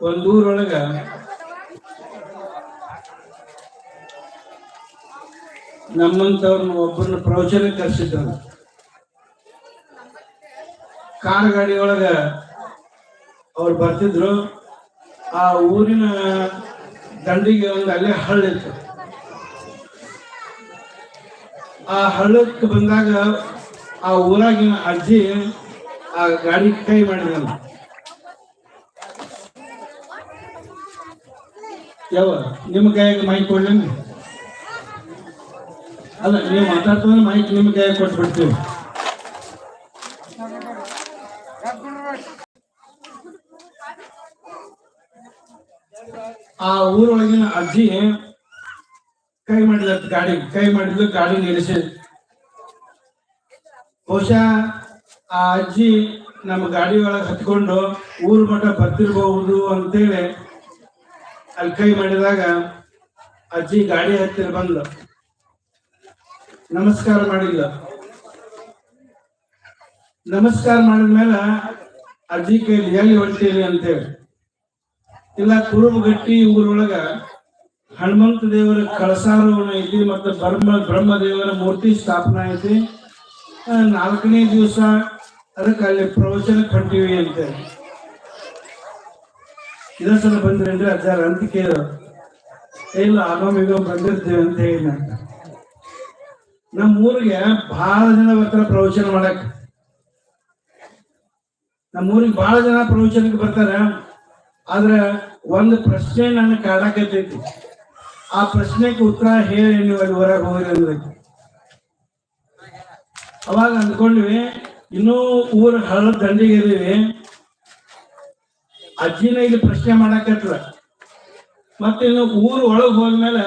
ಒಂದ್ ಊರೊಳಗ ನಮ್ಮಂತವ್ರನ್ನ ಒಬ್ಬರನ್ನ ಪ್ರವಚನ ಕರೆಸಿದ್ರು ಕಾರ್ ಒಳಗ ಅವ್ರು ಬರ್ತಿದ್ರು. ಆ ಊರಿನ ದಂಡಿಗೆ ಒಂದು ಅಲ್ಲೇ ಹಳ್ಳ ಇತ್ತು ಆ ಹಳ್ಳಕ್ಕೆ ಬಂದಾಗ ಆ ಊರಾಗಿನ ಅಜ್ಜಿ ಆ ಗಾಡಿ ಕೈ ಮಾಡಿದನು. ಯಾವ ನಿಮ್ಮ ಕೈಯಾಗ ಮಾಹಿತಿ ಕೊಡ್ಲೇನು? ಅಲ್ಲ, ನೀವು ಮಾತಾಡ್ತಂದ್ರೆ ಮೈಕ್ ನಿಮ್ಮ ಕೈಯಾಗ ಕೊಟ್ಬಿಡ್ತೀವಿ. ಆ ಊರೊಳಗಿನ ಅಜ್ಜಿ ಕೈ ಮಾಡಿದ ಗಾಡಿ, ಕೈ ಮಾಡಿದ್ಲು ಗಾಡಿ ನಿಲ್ಲಿಸಿ. ಬಹುಶಃ ಆ ಅಜ್ಜಿ ನಮ್ಮ ಗಾಡಿ ಒಳಗೆ ಹತ್ಕೊಂಡು ಊರ್ ಮಠ ಬರ್ತಿರ್ಬಹುದು ಅಂತೇಳಿ ಅಲ್ಲಿ ಕೈ ಮಾಡಿದಾಗ ಅಜ್ಜಿ ಗಾಡಿ ಹತ್ತಿರ ಬಂದ್ಲು. ನಮಸ್ಕಾರ ಮಾಡಿಲ್ಲ ನಮಸ್ಕಾರ ಮಾಡಿದ್ಮೇಲೆ ಅಜ್ಜಿ ಕೈಲಿ ಎಲ್ಲಿ ಹೊಡ್ತೀರಿ ಅಂತೇಳಿ. ಇಲ್ಲ ಕುರುಬಗಟ್ಟಿ ಊರೊಳಗ ಹನುಮಂತ ದೇವರ ಕಳಸಾರೋಹಣ ಐತಿ ಮತ್ತು ಬ್ರಹ್ಮ ದೇವರ ಮೂರ್ತಿ ಸ್ಥಾಪನೆ ಐತಿ. ನಾಲ್ಕನೇ ದಿವಸ ಅದಕ್ಕೆ ಅಲ್ಲಿ ಪ್ರವಚನ ಕಂಟಿವಿ ಅಂತ. ಇದೇ ಸಲ ಅಂದ್ರೆ ಅಜ್ಜಾರ ಅಂತ ಕೇಳ. ಇಲ್ಲ ಆಗಾಮ ಈಗ ಬಂದಿರ್ತೀವಿ ಅಂತ ಹೇಳಿ ನಮ್ಮ ಊರಿಗೆ ಬಹಳ ಜನ ಬರ್ತಾರೆ ಪ್ರವಚನ ಮಾಡಕ್. ನಮ್ಮ ಊರಿಗೆ ಬಹಳ ಜನ ಪ್ರವಚನಕ್ಕೆ ಬರ್ತಾರೆ. ಆದ್ರೆ ಒಂದು ಪ್ರಶ್ನೆ ನನ್ನ ಕಾಡಕತ್ತೈತಿ. ಆ ಪ್ರಶ್ನೆಗೆ ಉತ್ತರ ಹೇಳಿ ನೀವು ಅಲ್ಲಿ ಹೊರಗೆ ಹೋಗಿ ಅನ್ಬೇಕು ಅವಾಗ ಅಂದ್ಕೊಂಡ್ವಿ, ಇನ್ನೂ ಊರ ಹಳ್ಳ ದಂಡಿಗೆ ಇದೀವಿ. ಅಜ್ಜಿನ ಇಲ್ಲಿ ಪ್ರಶ್ನೆ ಮಾಡಕತ್ರ ಮತ್ತೆ ಇನ್ನು ಊರ್ ಒಳಗ್ ಹೋದ್ಮೇಲೆ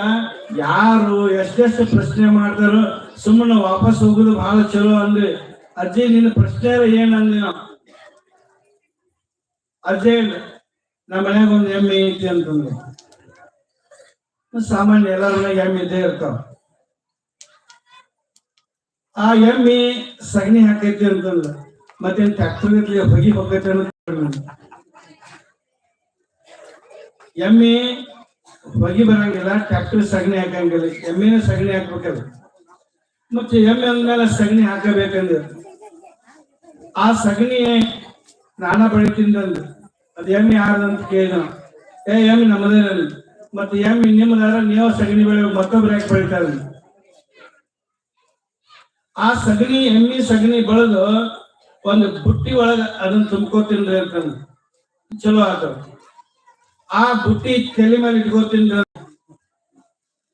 ಯಾರು ಎಷ್ಟೆಷ್ಟು ಪ್ರಶ್ನೆ ಮಾಡ್ತಾರೋ ಸುಮ್ಮನೆ ವಾಪಸ್ ಹೋಗುದು ಬಹಳ ಚಲೋ ಅಂದ್ರಿ ಅಜ್ಜಿ, ನಿನ್ನ ಪ್ರಶ್ನೆ ಏನ್ ಅಂದ್ವಿ ನಾವು? ಅಜ್ಜಿ ನಮ್ಮ ಮನ್ಯಾಗ ಒಂದು ಎಮ್ಮೆ ಐತಿ ಅಂತಂದ್ರು. ಸಾಮಾನ್ಯ ಎಲ್ಲರೂ ಎಮ್ಮೆ ಇದ್ದೇ ಇರ್ತಾವ. ಆ ಎಮ್ಮಿ ಸಗಣಿ ಹಾಕೈತಿ ಅಂತಂದ್ರ ಮತ್ತೆ ಟ್ರ್ಯಾಕ್ಟರ್ ಇರ್ಲಿ, ಹೊಗಿ ಹೋಗೈತಿ ಅಂತ ಎಮ್ಮಿ ಹೊಗಿ ಬರಂಗಿಲ್ಲ ಟ್ಯಾಕ್ಟರ್ ಸಗಣಿ ಹಾಕಂಗಿಲ್ಲ, ಎಮ್ಮಿನ ಸಗಣಿ ಹಾಕ್ಬೇಕಲ್ಲ ಮತ್ತೆ ಎಮ್ಮೆ ಅಂದ್ಮೇಲೆ ಸಗಣಿ ಹಾಕಬೇಕಂದ್ರೆ ಆ ಸಗಣಿ ನಾನಾ ಬೆಳಿತಿಂದಂದು ಅದು ಎಮ್ಮೆ ಯಾರ್ದಂತ ಕೇಳಿದ. ಏ ಎಮ್ಮೆ, ನಮ್ಮದೇ ಮತ್ತೆ ಎಮ್ಮೆ ನಿಮ್ಮದಾರ ನೀವು ಸಗಣಿ ಬೆಳೆಯುವ ಮತ್ತೊಬ್ರು ಯಾಕೆ ಬೆಳಿತಾರೆ ಆ ಸಗಣಿ ಎಮ್ಮಿ ಸಗಣಿ ಬೆಳೆದು ಒಂದು ಬುಟ್ಟಿ ಒಳಗ ಅದನ್ನ ತುಂಬ್ಕೋತಿನ್ರಿ ಅಂತಂದು. ಚಲೋ ಆತ. ಆ ಬುಟ್ಟಿ ತಲೆ ಮೇಲೆ ಇಟ್ಕೋತಿನ್ರಿ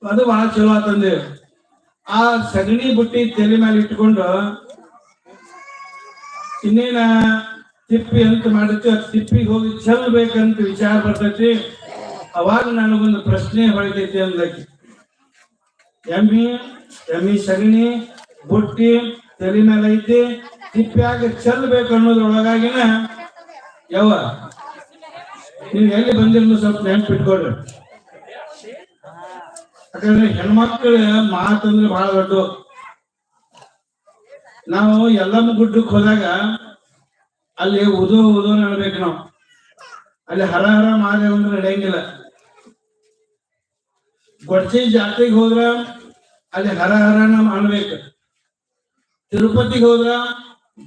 ಅದು ಬಹಳ ಚಲೋ ಆತಂದೆ ಆ ಸಗಣಿ ಬುಟ್ಟಿ ತಲೆ ಮೇಲೆ ಇಟ್ಕೊಂಡು ಇನ್ನೇನ ತಿಪ್ಪಿ ಅಂತ ಮಾಡಿರ್ತೀವಿ ತಿಪ್ಪಿಗೆ ಹೋಗಿ ಚೆಲ್ಬೇಕಂತ ವಿಚಾರ ಬರ್ತೈತಿ. ಅವಾಗ ನನಗೊಂದು ಪ್ರಶ್ನೆ ಹೊಳಿತೈತಿ ಅಂದಕ್ಕೆ ಎಮ್ಮಿ ಎಮ್ಮಿ ಸಗಣಿ, ಬುಟ್ಟಿ ತಲೆ ಮೇಲೆ ಐತಿ, ತಿಪ್ಪ್ಯಾಗ ಚೆಲ್ಬೇಕು ಅನ್ನೋದ್ರೊಳಗಾಗಿನ ಯಾವ ನೀವು ಎಲ್ಲಿ ಬಂದಿರೋ ಸ್ವಲ್ಪ ನೆನ್ಪಿಟ್ಕೊಡ್ರಿ ಯಾಕಂದ್ರೆ ಹೆಣ್ಮಕ್ಳ ಮಾತಂದ್ರೆ ಬಹಳ ದೊಡ್ಡ ನಾವು ಎಲ್ಲಮ್ಮ ಗುಡ್ಡಕ್ಕೆ ಹೋದಾಗ ಅಲ್ಲಿ ಉದೋ ಉದೋ ನಡ್ಬೇಕು ನಾವು. ಅಲ್ಲಿ ಹರ ಹರ ಮಾದೇವ್ ಅಂದ್ರೆ ನಡೆಯಂಗಿಲ್ಲ. ಗೊಡ್ಚಿ ಜಾತ್ರೆಗೆ ಹೋದ್ರ ಅಲ್ಲಿ ಹರ ಹರನ ಅನ್ಬೇಕು ತಿರುಪತಿಗೆ ಹೋದ್ರ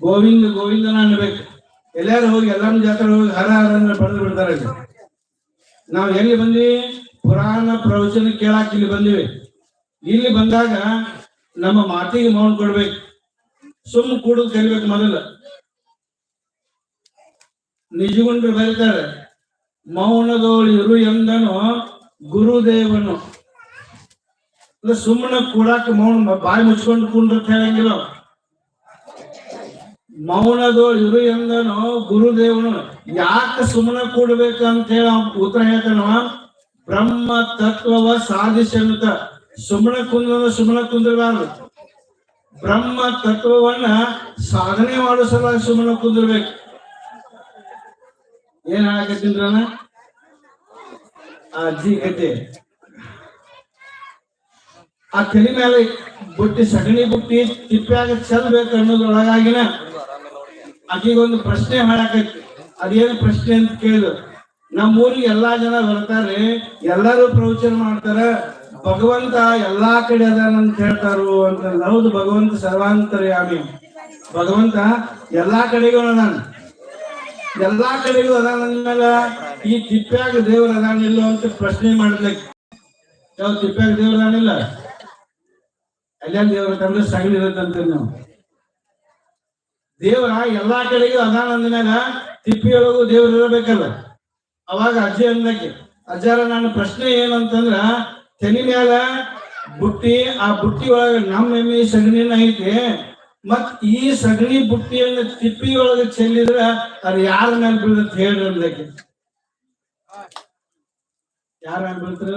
ಗೋವಿಂದ ಗೋವಿಂದನ ಅನ್ಬೇಕು. ಎಲ್ಲಾರು ಹೋಗಿ ಎಲ್ಲ ಜಾತ್ರೆ ಹೋಗಿ ಹರ ಹರ ಪಡೆದು ಬಿಡ್ತಾರೆ ನಾವು ಎಲ್ಲಿ ಬಂದ್ವಿ? ಪುರಾಣ ಪ್ರವಚನ ಕೇಳಾಕ ಇಲ್ಲಿ ಬಂದಿವಿ. ಇಲ್ಲಿ ಬಂದಾಗ ನಮ್ಮ ಮಾತಿಗೆ ಮೌನ ಕೊಡ್ಬೇಕು. ಸುಮ್ ಕೂಡ ಕಲಿಬೇಕು ಮೊದಲ. ನಿಜಗುಂಡ್ರು ಬರೀತಾರೆ, ಮೌನದೋಳಿರು ಎಂದನು ಗುರುದೇವನು. ಅಂದ್ರೆ ಸುಮ್ಮನೆ ಕೂಡಾಕ ಮೌನ ಬಾಯಿ ಮುಚ್ಕೊಂಡು ಕುಂಡ್ರತ್ ಹೇಳಂಗಿಲ್ಲ. ಮೌನದು ಇರು ಎಂದನು ಗುರುದೇವನು ಯಾಕೆ ಸುಮ್ಮನೆ ಕೂಡ್ಬೇಕಂತ ಹೇಳಿ ಉತ್ತರ ಹೇಳ್ತಾನ ಬ್ರಹ್ಮ ತತ್ವವ ಸಾಧಿಸಂತ ಸುಮ್ಮನೆ ಕುಂದ್ರ ಸುಮ್ಮನೆ ಕುಂದಿರಬಾರ್ದು. ಬ್ರಹ್ಮ ತತ್ವವನ್ನ ಸಾಧನೆ ಮಾಡೋ ಸಲುವಾಗಿ ಸುಮ್ಮನೆ ಕುಂದಿರ್ಬೇಕು. ಏನ್ ಹೇಳಕತ್ತೀನ್ರನ ಆ ಅಜ್ಜಿ ಕತೆ ಆ ತಲೆ ಮೇಲೆ ಬುಟ್ಟಿ, ಸಗಣಿ ಬುಟ್ಟಿ ತಿಪ್ಪ್ಯಾಗ ಚೆಲ್ಬೇಕು ಅನ್ನೋದ್ರೊಳಗಾಗಿನ ಆಕಿಗೊಂದು ಪ್ರಶ್ನೆ ಮಾಡಾಕೈತಿ ಅದೇನು ಪ್ರಶ್ನೆ ಅಂತ ಕೇಳಿದ್ರು ನಮ್ಮ ಊರಿಗೆ ಎಲ್ಲಾ ಜನ ಬರ್ತಾರೆ, ಎಲ್ಲರೂ ಪ್ರವಚನ ಮಾಡ್ತಾರ. ಭಗವಂತ ಎಲ್ಲಾ ಕಡೆ ಅದಾನ ಅಂತ ಹೇಳ್ತಾರು ಅಂತ ಹೌದು ಭಗವಂತ ಸರ್ವಾಂತರ್ಯಾಮಿ. ಭಗವಂತ ಎಲ್ಲಾ ಕಡೆಗೂ ಅದಾನ. ಎಲ್ಲಾ ಕಡೆಗೂ ಅದಾನ ಅಂದ್ಮೇಲೆ ಈ ತಿಪ್ಪ್ಯಾಗ ದೇವ್ರ ಅದಾನಿಲ್ಲ ಅಂತ ಪ್ರಶ್ನೆ ಮಾಡ್ಲಿಕ್ಕೆ. ಯಾವ ತಿಪ್ಪ್ಯಾಗ ದೇವ್ರ ಅದಾನಿಲ್ಲ? ಅಲ್ಲೇನ್ ದೇವ್ರ ತಂದ್ರೆ ಸಗಣಿ ಇರುತ್ತಂತ ನಾವು. ದೇವರ ಎಲ್ಲಾ ಕಡೆಗೂ ಅದಾನ ಅಂದ್ಮ್ಯಾಗ ತಿಪ್ಪಿಯೊಳಗೂ ದೇವ್ರು ಇರಬೇಕಲ್ಲ. ಅವಾಗ ಅಜ್ಜಿ ಅಂದಕ್ಕೆ, ಅಜ್ಜಾರ ನನ್ನ ಪ್ರಶ್ನೆ ಏನಂತಂದ್ರ, ತೆನಿ ಮ್ಯಾಲ ಬುಟ್ಟಿ, ಆ ಬುಟ್ಟಿ ಒಳಗ ನಮ್ಮ ಎಮ್ಮೆ ಸಗಣಿನ ಐತಿ ಮತ್ ಈ ಸಗಣಿ ಬುಟ್ಟಿಯನ್ನ ತಿಪ್ಪಿ ಒಳಗ ಚೆಲ್ಲಿದ್ರ ಅದು ಯಾರ ಮ್ಯಾಲ ಬೀಳ್ತೈತಿ ಹೇಳ್ರಿ ಅಂದಕ್ಕೆ. ಯಾರ ಮೇಲೆ ಬೀಳ್ತಾರ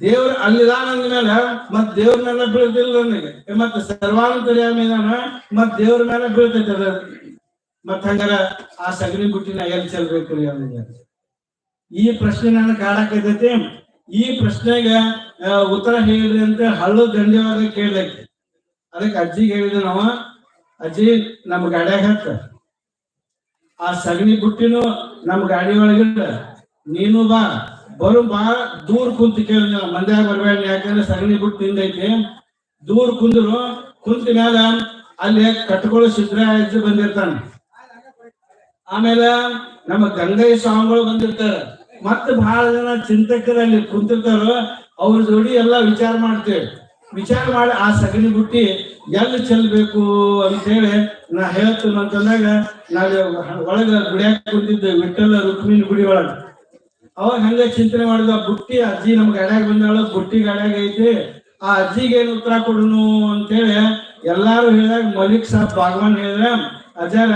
ದೇವ್ರ ಅಲ್ಲಿದಾನ ಅಂದ್ಮೇಲೆ ಮತ್ ದೇವ್ರ ಮೇಲೆ ಬೀಳ್ತಿಲ್ಲ ನನಗೆ. ಮತ್ ಸರ್ವಾಂತರ್ಯಾಮಿ ಮೇಲೆ ಮತ್ ದೇವ್ರ ಮೇಲೆ ಬೀಳ್ತೈತೆ ಮತ್ ಹಂಗಾರ ಆ ಸಗಣಿ ಬುಟ್ಟಿನ ಎಲ್ಲಿ ಚೆಲ್ಬೇಕು ಈ ಪ್ರಶ್ನೆ ನನ್ನ ಕಾಡಕೈತೈತಿ ಈ ಪ್ರಶ್ನೆಗೆ ಉತ್ತರ ಹೇಳ್ರಿ ಅಂತ ಹಳ್ಳು ದಂಡ್ಯವಾಗ ಕೇಳೈತಿ ಅದಕ್ಕೆ ಅಜ್ಜಿಗೆ ಹೇಳಿದ ನಾವ, ಅಜ್ಜಿ ನಮ್ ಗಾಡ್ಯಾಗ ಹತ್ತ ಆ ಸಗಣಿ ಬುಟ್ಟಿನೂ ನಮ್ ಗಾಡಿ ಒಳಗಿಲ್ಲ ನೀನು ಬಾ. ಬರು ಬಾ, ದೂರ ಕುಂತ ಕೇಳಿ ಮಂದ್ಯಾಗ ಬರ್ಬೇಡ ಯಾಕಂದ್ರೆ ಸಗಣಿ ಬಿಟ್ಟು ತಿಂದೈತಿ ದೂರ ಕುಂದ್ರು, ಕುಂತ ಮ್ಯಾಲ ಅಲ್ಲಿ ಕಟ್ಕೊಳ್ಳೋ ಸಿದ್ದರಾಜ್ ಬಂದಿರ್ತಾನ. ಆಮೇಲೆ ನಮ್ಮ ಗಂಗೈ ಸ್ವಾಮಿಗಳು ಬಂದಿರ್ತಾರ. ಮತ್ತೆ ಬಹಳ ಜನ ಚಿಂತಕರು ಅಲ್ಲಿ ಕುಂತಿರ್ತಾರ, ಅವ್ರ ಜೋಡಿ ಎಲ್ಲಾ ವಿಚಾರ ಮಾಡ್ತೇವೆ. ವಿಚಾರ ಮಾಡಿ ಆ ಸಗಣಿ ಬುಟ್ಟಿ ಎಲ್ಲಿ ಚೆಲ್ಬೇಕು ಅಂತೇಳಿ ನಾ ಹೇಳ್ತೀನಿ ಅಂತಂದಾಗ ನಾವೇ ಒಳಗ ಗುಡಿಯಾಕ ಕುಂತಿದ್ದೆ ವಿಠಲ ರುಕ್ಮಿಣಿ ಗುಡಿ ಒಳಗ. ಅವಾಗ ಹಂಗ ಚಿಂತನೆ ಮಾಡಿದ ಬುಟ್ಟಿ ಅಜ್ಜಿ ನಮ್ಗೆ ಗಾಡ್ಯಾಗ ಬಂದಾಳ, ಬುಟ್ಟಿ ಗಾಡ್ಯಾಗ ಐತಿ. ಆ ಅಜ್ಜಿಗೆ ಏನ್ ಉತ್ತರ ಕೊಡುನು ಅಂತೇಳಿ ಎಲ್ಲಾರು ಹೇಳಿದಾಗ ಮಲಿಕ್ ಸಾಬ್ ಭಾಗವಾನ್ ಹೇಳಿದ್ರ, ಅಜ್ಜಾರ,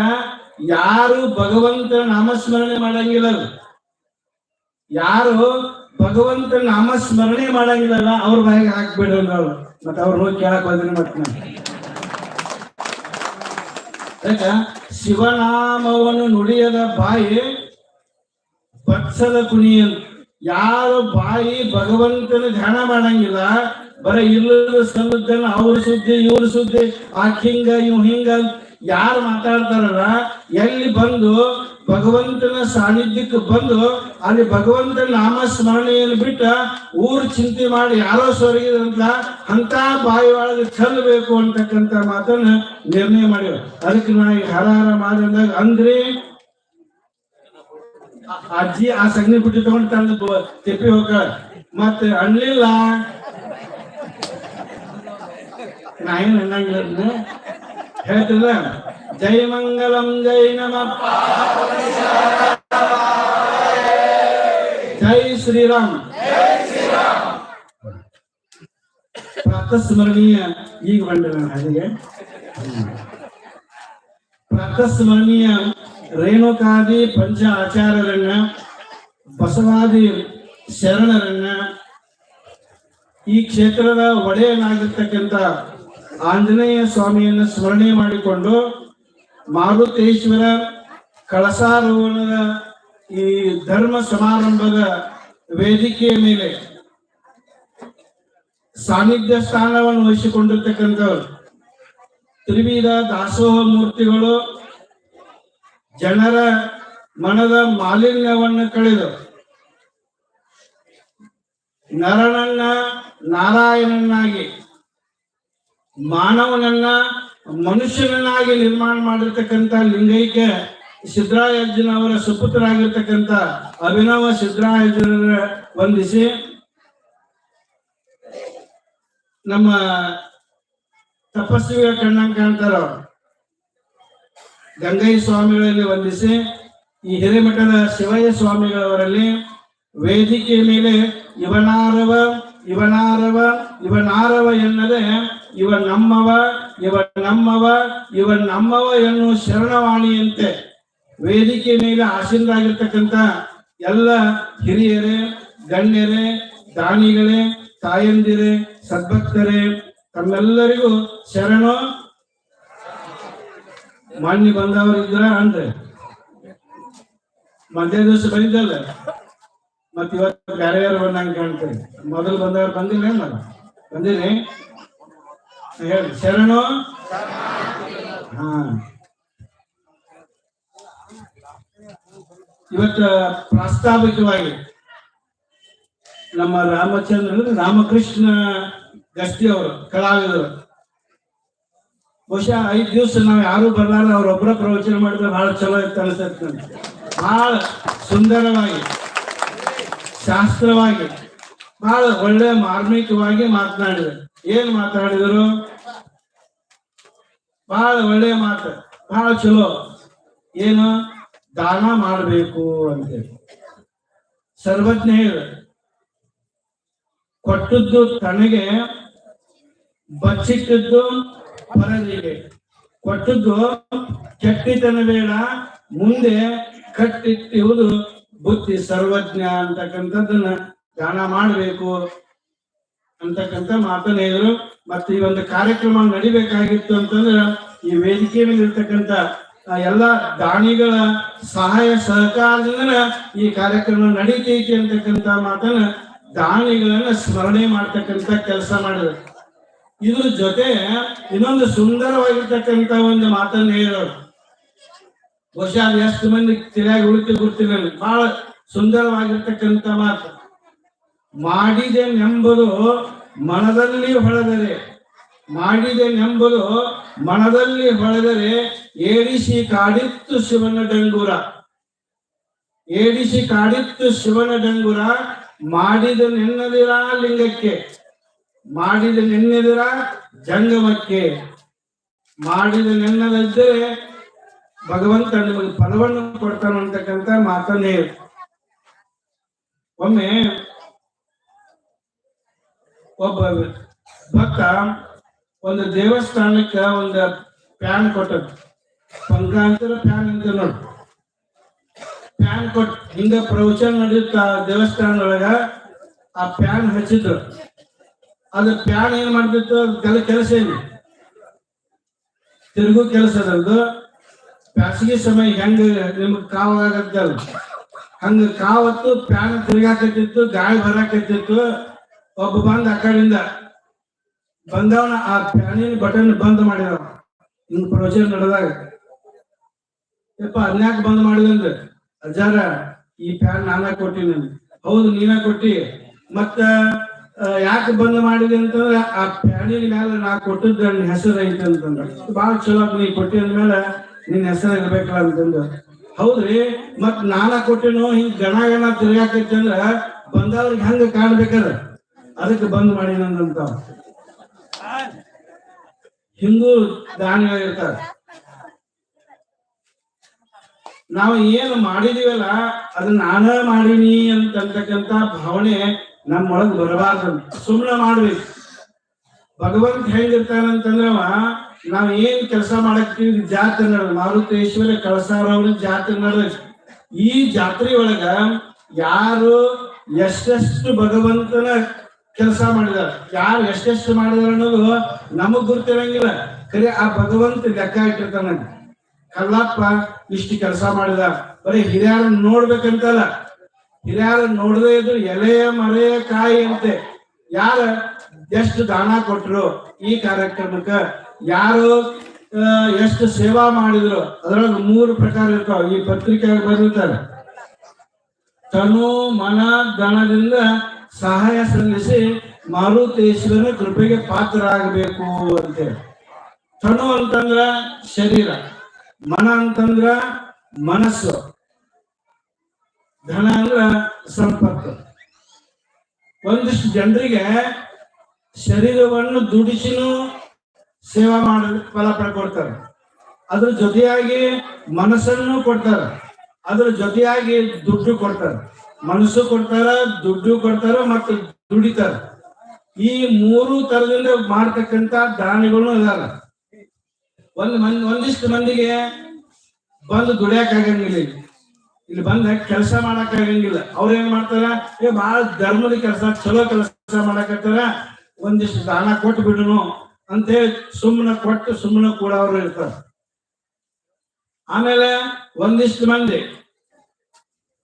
ಯಾರು ಭಗವಂತನ ನಾಮಸ್ಮರಣೆ ಮಾಡಂಗಿಲ್ಲ ಯಾರು ಭಗವಂತ ನಾಮಸ್ಮರಣೆ ಮಾಡಂಗಿಲ್ಲ ಅವ್ರ ಬಾಯಿಗೆ ಹಾಕ್ಬೇಡ ನಾವು ಮತ್ತೆ ಅವ್ರು ಹೋಗಿ ಕೇಳಕ್ ಹೋದ್ರೆ ಮತ್ತೆ ಶಿವನಾಮವನ್ನು ನುಡಿಯದ ಬಾಯಿ ಕುಣಿ ಅಂತ ಯಾರು ಬಾಯಿ ಭಗವಂತನ ಧ್ಯಾನ ಮಾಡಂಗಿಲ್ಲ, ಬರ ಇಲ್ಲದ ಸಲ್ಲದನ್ನ ಅವ್ರ ಸುದ್ದಿ, ಇವ್ರ ಸುದ್ದಿ, ಆ ಹಿಂಗ, ಇವ್ ಹಿಂಗ ಯಾರು ಮಾತಾಡ್ತಾರಲ್ಲ, ಎಲ್ಲಿ ಬಂದು ಭಗವಂತನ ಸಾನ್ನಿಧ್ಯಕ್ಕೆ ಬಂದು ಅಲ್ಲಿ ಭಗವಂತನ ನಾಮ ಸ್ಮರಣೆಯನ್ನು ಬಿಟ್ಟ ಊರು ಚಿಂತೆ ಮಾಡಿ ಯಾರೋ ಸೊರಗಿದಂತ ಅಂತ ಬಾಯಿ ಒಳಗೆ ಚೆಲ್ಲಬೇಕು ಅಂತಕ್ಕಂಥ ಮಾತನ್ನ ನಿರ್ಣಯ ಮಾಡಿದ್ರು. ಅದಕ್ಕೆ ನಾ ಹರ ಹರ ಮಾಡಿದಾಗ ಅಂದ್ರೆ ಅಜ್ಜಿ ಆ ಸಗಣಿ ಬುಟ್ಟಿ ತಗೊಂಡು ತಂದು ತೆಪ್ಪಿ ಹೋಗ ಮತ್ತೆ ಅಣ್ಲಿಲ್ಲ ನಾ ಏನ್ ಅನ್ನಂಗಿಲ್ಲ. ಹೇಳ್ತಿಲ್ಲ. ಜೈ ಮಂಗಲಂ, ಜೈ ನಮ. ಜೈ ಶ್ರೀರಾಮ್. ಪ್ರಾತಸ್ಮರಣೀಯ ಈಗ ಬಂದ ನಾನು ಹಾಗೆ. ಪ್ರಾತಸ್ಮರಣೀಯ ರೇಣುಕಾದಿ ಪಂಚ ಆಚಾರ್ಯರನ್ನ ಬಸವಾದಿ ಶರಣರನ್ನ ಈ ಕ್ಷೇತ್ರದ ಒಡೆಯನಾಗಿರ್ತಕ್ಕಂಥ ಆಂಜನೇಯ ಸ್ವಾಮಿಯನ್ನು ಸ್ಮರಣೆ ಮಾಡಿಕೊಂಡು ಮಾರುತೇಶ್ವರ ಕಳಸಾರೋಹಣದ ಈ ಧರ್ಮ ಸಮಾರಂಭದ ವೇದಿಕೆಯ ಮೇಲೆ ಸಾನ್ನಿಧ್ಯ ಸ್ಥಾನವನ್ನು ವಹಿಸಿಕೊಂಡಿರ್ತಕ್ಕಂಥ ತ್ರಿವಿಧ ದಾಸೋಹ ಮೂರ್ತಿಗಳು ಜನರ ಮನದ ಮಾಲಿನ್ಯವನ್ನು ಕಳೆದು ನರನನ್ನ ನಾರಾಯಣನಾಗಿ ಮಾನವನನ್ನ ಮನುಷ್ಯನನ್ನಾಗಿ ನಿರ್ಮಾಣ ಮಾಡಿರ್ತಕ್ಕಂಥ ಲಿಂಗೈಕ್ಯ ಸಿದ್ದರಾಯಜ್ಜನ ಅವರ ಸುಪುತ್ರರಾಗಿರ್ತಕ್ಕಂಥ ಅಭಿನವ ಸಿದ್ದರಾಯಜ್ಜನ ವಂದಿಸಿ, ನಮ್ಮ ತಪಸ್ವಿಯ ಕಣ್ಣಂಗ್ ಕಾಣ್ತಾರ ಅವ್ರು ಗಂಗಯ್ಯ ಸ್ವಾಮಿಗಳಲ್ಲಿ ವಂದಿಸಿ ಈ ಹಿರೇಮಠದ ಶಿವಯ್ಯ ಸ್ವಾಮಿಗಳವರಲ್ಲಿ ವೇದಿಕೆಯ ಮೇಲೆ ಇವನಾರವ ಇವನಾರವ ಇವನಾರವ ಎನ್ನದೆ ಇವ ನಮ್ಮವ ಇವ ನಮ್ಮವ ಇವ ನಮ್ಮವ ಎನ್ನುವ ಶರಣವಾಣಿಯಂತೆ ವೇದಿಕೆ ಮೇಲೆ ಆಸೀನರಾಗಿರ್ತಕ್ಕಂಥ ಎಲ್ಲ ಹಿರಿಯರೇ, ಗಣ್ಯರೇ, ದಾನಿಗಳೇ, ತಾಯಂದಿರೇ, ಸದ್ಭಕ್ತರೇ, ತಮ್ಮೆಲ್ಲರಿಗೂ ಶರಣು. ಮಾನ್ಯ ಬಂದವರು ಇದ್ರ ಅಂದ್ರೆ? ಮಧ್ಯ ದಿವಸ ಬಂದಿದ್ದಲ್ಲ? ಮತ್ತ ಇವತ್ತು ಬೇರೆ ಯಾರು ಬಂದಂಗ ಮೊದಲು ಬಂದವ್ರು ಬಂದಿಲ್ಲ ಏನ ಬಂದಿರಿ ಹೇಳಿ. ಶರಣು? ಹಾ. ಇವತ್ತ ಪ್ರಾಸ್ತಾವಿಕವಾಗಿ ನಮ್ಮ ರಾಮಚಂದ್ರ ರಾಮಕೃಷ್ಣ ಗಸ್ತಿ ಅವರು ಕಲಾವಿದರು. ಬಹುಶಃ ಐದು ದಿವಸ ನಾವು ಯಾರು ಬರ್ಲಾರ ಅವ್ರೊಬ್ಬರ ಪ್ರವಚನ ಮಾಡಿದ್ರೆ ಬಹಳ ಚಲೋ ಇತ್ತು ಅನ್ಸತ್ತೆ ನನ್ಗೆ. ಬಹಳ ಸುಂದರವಾಗಿ, ಶಾಸ್ತ್ರವಾಗಿ ಬಹಳ ಒಳ್ಳೆ ಮಾರ್ಮಿಕವಾಗಿ ಮಾತನಾಡಿದ್ರು ಏನ್ ಮಾತಾಡಿದರು ಬಹಳ ಒಳ್ಳೆ ಮಾತು ಬಹಳ ಚಲೋ. ಏನು? ದಾನ ಮಾಡಬೇಕು ಅಂತೇಳಿ ಸರ್ವಜ್ಞ ಹೇಳ ಕೊಟ್ಟದ್ದು ತನಗೆ, ಬಚ್ಚಿಟ್ಟದ್ದು ಪರರಿಗೆ ಕೊಟ್ಟದ್ದು ಕೆಟ್ಟಿತನ ಬೇಡ. ಮುಂದೆ ಕಟ್ಟಿಟ್ಟಿರುವುದು ಬುದ್ಧಿ ಸರ್ವಜ್ಞ ಅಂತಕ್ಕಂಥದ್ದನ್ನ ದಾನ ಮಾಡಬೇಕು ಅಂತಕ್ಕಂಥ ಮಾತನ್ನ ಹೇಳಿದ್ರು ಮತ್ತೆ ಈ ಒಂದು ಕಾರ್ಯಕ್ರಮ ನಡಿಬೇಕಾಗಿತ್ತು ಅಂತಂದ್ರೆ ಈ ವೇದಿಕೆ ಮೇಲೆ ಇರ್ತಕ್ಕಂಥ ಎಲ್ಲ ದಾನಿಗಳ ಸಹಾಯ ಸಹಕಾರದಿಂದ ಈ ಕಾರ್ಯಕ್ರಮ ನಡೀತೈತಿ ಅಂತಕ್ಕಂಥ ಮಾತನ್ನ ದಾನಿಗಳನ್ನ ಸ್ಮರಣೆ ಮಾಡ್ತಕ್ಕಂಥ ಕೆಲಸ ಮಾಡಿದ್ರು. ಇದ್ರ ಜೊತೆ ಇನ್ನೊಂದು ಸುಂದರವಾಗಿರ್ತಕ್ಕಂತ ಒಂದು ಮಾತನ್ನ ಹೇಳೋರು ಬಹುಶಃ ಎಷ್ಟು ಮಂದಿ ತಿರುಗಿ ಉಳಿತು ಗೊತ್ತಿಲ್ಲ. ಬಹಳ ಸುಂದರವಾಗಿರ್ತಕ್ಕಂಥ ಮಾತು. ಮಾಡಿದೆನೆಂಬುದು ಮನದಲ್ಲಿ ಹೊಳೆದರೆ, ಮಾಡಿದೆನೆಂಬುದು ಮನದಲ್ಲಿ ಹೊಳೆದರೆ ಏಡಿಸಿ ಕಾಡಿತ್ತು ಶಿವನ ಡಂಗುರ. ಏಡಿಸಿ ಕಾಡಿತ್ತು ಶಿವನ ಡಂಗುರ ಮಾಡಿದ ನೆನ್ನದಿರ ಲಿಂಗಕ್ಕೆ. ಮಾಡಿದ ನಿನ್ನೆದಿರ ಜಂಗಮಕ್ಕೆ, ಮಾಡಿದ ನಿನ್ನದಿದ್ದರೆ ಭಗವಂತ ನಿಮಗೆ ಫಲವನ್ನು ಕೊಡ್ತಾನಂತಕ್ಕಂತ ಮಾತನ್ನೇ ಒಮ್ಮೆ ಒಬ್ಬ ಭಕ್ತ ಒಂದು ದೇವಸ್ಥಾನಕ್ಕೆ ಒಂದು ಪ್ಯಾನ್ ಕೊಟ್ಟದ್ದು ಪಂಕ ಪ್ಯಾನ್ ಅಂತ ನೋಡಿ. ಪ್ಯಾನ್ ಕೊಟ್ ಹಿಂದೆ ಪ್ರವಚನ ನಡೆಯುತ್ತ ದೇವಸ್ಥಾನದೊಳಗ ಆ ಪ್ಯಾನ್ ಹಚ್ಚಿದ್ರು. ಅದು ಪ್ಯಾನ್ ಏನ್ ಮಾಡ್ತಿತ್ತು? ಕೆಲ, ಕೆಲಸ ಏನು? ತಿರುಗು ಕೆಲಸ ಅದ್ರದ್ದು ಬ್ಯಾಸಗಿ ಸಮಯ ಹೆಂಗ ನಿಮ್ಗೆ ಕಾವಾಗತ್ತಲ್ಲ ಹಂಗ ಕಾವತ್ತು ಪ್ಯಾನ್ ತಿರುಗಾಕತ್ತಿತ್ತು, ಗಾಳಿ ಬರಾಕತ್ತಿತ್ತು. ಒಬ್ಬ ಬಂದ ಆ ಕಡೆಯಿಂದ ಬಂದವನ ಆ ಪ್ಯಾನಿನ ಬಟನ್ ಬಂದ್ ಮಾಡಿದವ. ಹಿಂಗ್ ಪ್ರವಚನ ನಡೆದಾಗ. ಯಪ್ಪ ಅದ್ನ್ಯಾಕ ಬಂದ್ ಮಾಡಿದಂದ್ರೆ ಅಜಾರ ಈ ಪ್ಯಾನ್ ನಾನ ಕೊಟ್ಟಿನಿ ಹೌದು, ನೀನ ಕೊಟ್ಟಿ. ಮತ್ತ ಯಾಕೆ ಬಂದ್ ಮಾಡಿದೆ ಅಂತಂದ್ರೆ, ಆ ಪ್ಯಾನಿನ ಮೇಲೆ ನಾ ಕೊಟ್ಟಿದ್ದ ನನ್ನ ಹೆಸರು ಐತೆ ಅಂತಂದ್ರ ಬಾಳ ಚಲೋ ನೀ ಕೊಟ್ಟಿದ ಮೇಲೆ ನಿನ್ನ ಹೆಸರು ಇರ್ಬೇಕಲ್ಲ ಅಂತಂದು. ಹೌದ್ರಿ? ಮತ್ ನಾನ ಕೊಟ್ಟಿನೋ, ಹಿಂಗ್ ಗಣ ಗಣ ತಿರ್ಗಾಕೈತಿ ಅಂದ್ರ ಬಂದವ್ರಿಗೆ ಹೆಂಗ ಕಾಣ್ಬೇಕದ ಅದಕ್ಕೆ ಬಂದ್ ಮಾಡಿನಂದಂತ ಹಿಂದೂ ದಾನಿಗಳಿರ್ತಾರ ನಾವು ಏನು ಮಾಡಿದೀವಲ್ಲ, ಅದನ್ನ ನಾನ ಮಾಡೀನಿ ಅಂತಕ್ಕಂತ ಭಾವನೆ ನಮ್ಮೊಳಗ್ ಬರಬಾರ್ದು ಸುಮ್ಮನೆ ಮಾಡ್ಬೇಕು. ಭಗವಂತ ಹೇಳಿರ್ತಾನಂತಂದ್ರ ನಾವ್ ಏನ್ ಕೆಲಸ ಮಾಡಕ್ತೀವಿ ಜಾತ್ರೆ ನಡೆದ ಮಾರುತೇಶ್ವರ ಕಳಸಾರವ್ರ ಜಾತ್ರೆ ನಡೆದ ಈ ಜಾತ್ರೆ ಒಳಗ ಯಾರು ಎಷ್ಟೆಷ್ಟು ಭಗವಂತನ ಕೆಲಸ ಮಾಡಿದಾರ, ಯಾರು ಎಷ್ಟೆಷ್ಟು ಮಾಡಿದಾರ ಅನ್ನೋದು ನಮಗ್ ಗುರ್ತಿರಂಗಿಲ್ಲ ಕರೆ ಆ ಭಗವಂತ ಲೆಕ್ಕ ಇಟ್ಟಿರ್ತಾನ ಕಲ್ಲಪ್ಪ ಇಷ್ಟು ಕೆಲಸ ಮಾಡಿದ, ಬರೀ ಹಿರಿಯರನ್ನ ನೋಡ್ಬೇಕಂತಲ್ಲ. ಹಿರಿಯರ ನೋಡದೇ ಇದ್ರು ಎಲೆಯ ಮರೆಯ ಕಾಯಿ ಅಂತೆ. ಯಾರ? ಎಷ್ಟು ದಾನ ಕೊಟ್ರು ಈ ಕಾರ್ಯಕ್ರಮಕ್ಕ? ಯಾರು ಎಷ್ಟು ಸೇವಾ ಮಾಡಿದ್ರು? ಅದ್ರೊಳಗೆ ಮೂರು ಪ್ರಕಾರ ಇರ್ತಾವ. ಈ ಪತ್ರಿಕೆ ಬರೀತಾರೆ ತನು ಮನ ಧನದಿಂದ ಸಹಾಯ ಸಲ್ಲಿಸಿ ಮಾರುತೇಶ್ವರ ಕೃಪೆಗೆ ಪಾತ್ರರಾಗಬೇಕು ಅಂತೇಳಿ ತನು ಅಂತಂದ್ರ ಶರೀರ, ಮನ ಅಂತಂದ್ರ ಮನಸ್ಸು. ಧನ ಅಂದ್ರ ಸಂಪತ್ತು. ಒಂದಿಷ್ಟು ಜನರಿಗೆ ಶರೀರವನ್ನು ದುಡಿಸಿನೂ ಸೇವಾ ಮಾಡ ಫಲ ಪಡ್ಕೊಡ್ತಾರೆ ಅದ್ರ ಜೊತೆಯಾಗಿ ಮನಸ್ಸನ್ನು ಕೊಡ್ತಾರೆ. ಅದ್ರ ಜೊತೆಯಾಗಿ ದುಡ್ಡು ಕೊಡ್ತಾರೆ. ಮನಸ್ಸು ಕೊಡ್ತಾರ, ದುಡ್ಡು ಕೊಡ್ತಾರ ಮತ್ತು ದುಡಿತಾರ. ಈ ಮೂರು ತರದಿಂದ ಮಾಡ್ತಕ್ಕಂತ ದಾನಿಗಳು ಇದಾರ ಒಂದ್ ಮಂದಿ ಒಂದಿಷ್ಟು ಮಂದಿಗೆ ಬಂದು ದುಡಿಯಕ್ ಆಗಂಗಿಲ್ಲ ಇಲ್ಲಿ. ಬಂದ ಕೆಲಸ ಮಾಡಕ್ ಆಗಂಗಿಲ್ಲ. ಅವ್ರ ಏನ್ ಮಾಡ್ತಾರ? ಏ ಬಾಳ ಧರ್ಮದ ಕೆಲಸ, ಚಲೋ ಕೆಲಸ ಮಾಡಕತ್ತಾರ. ಒಂದಿಷ್ಟು ದಾನ ಕೊಟ್ಟು ಬಿಡುನು ಅಂತೇಳಿ ಸುಮ್ಮನೆ ಕೊಟ್ಟು ಸುಮ್ಮನೆ ಕೂಡ ಅವ್ರು ಇರ್ತಾರ ಆಮೇಲೆ ಒಂದಿಷ್ಟು ಮಂದಿ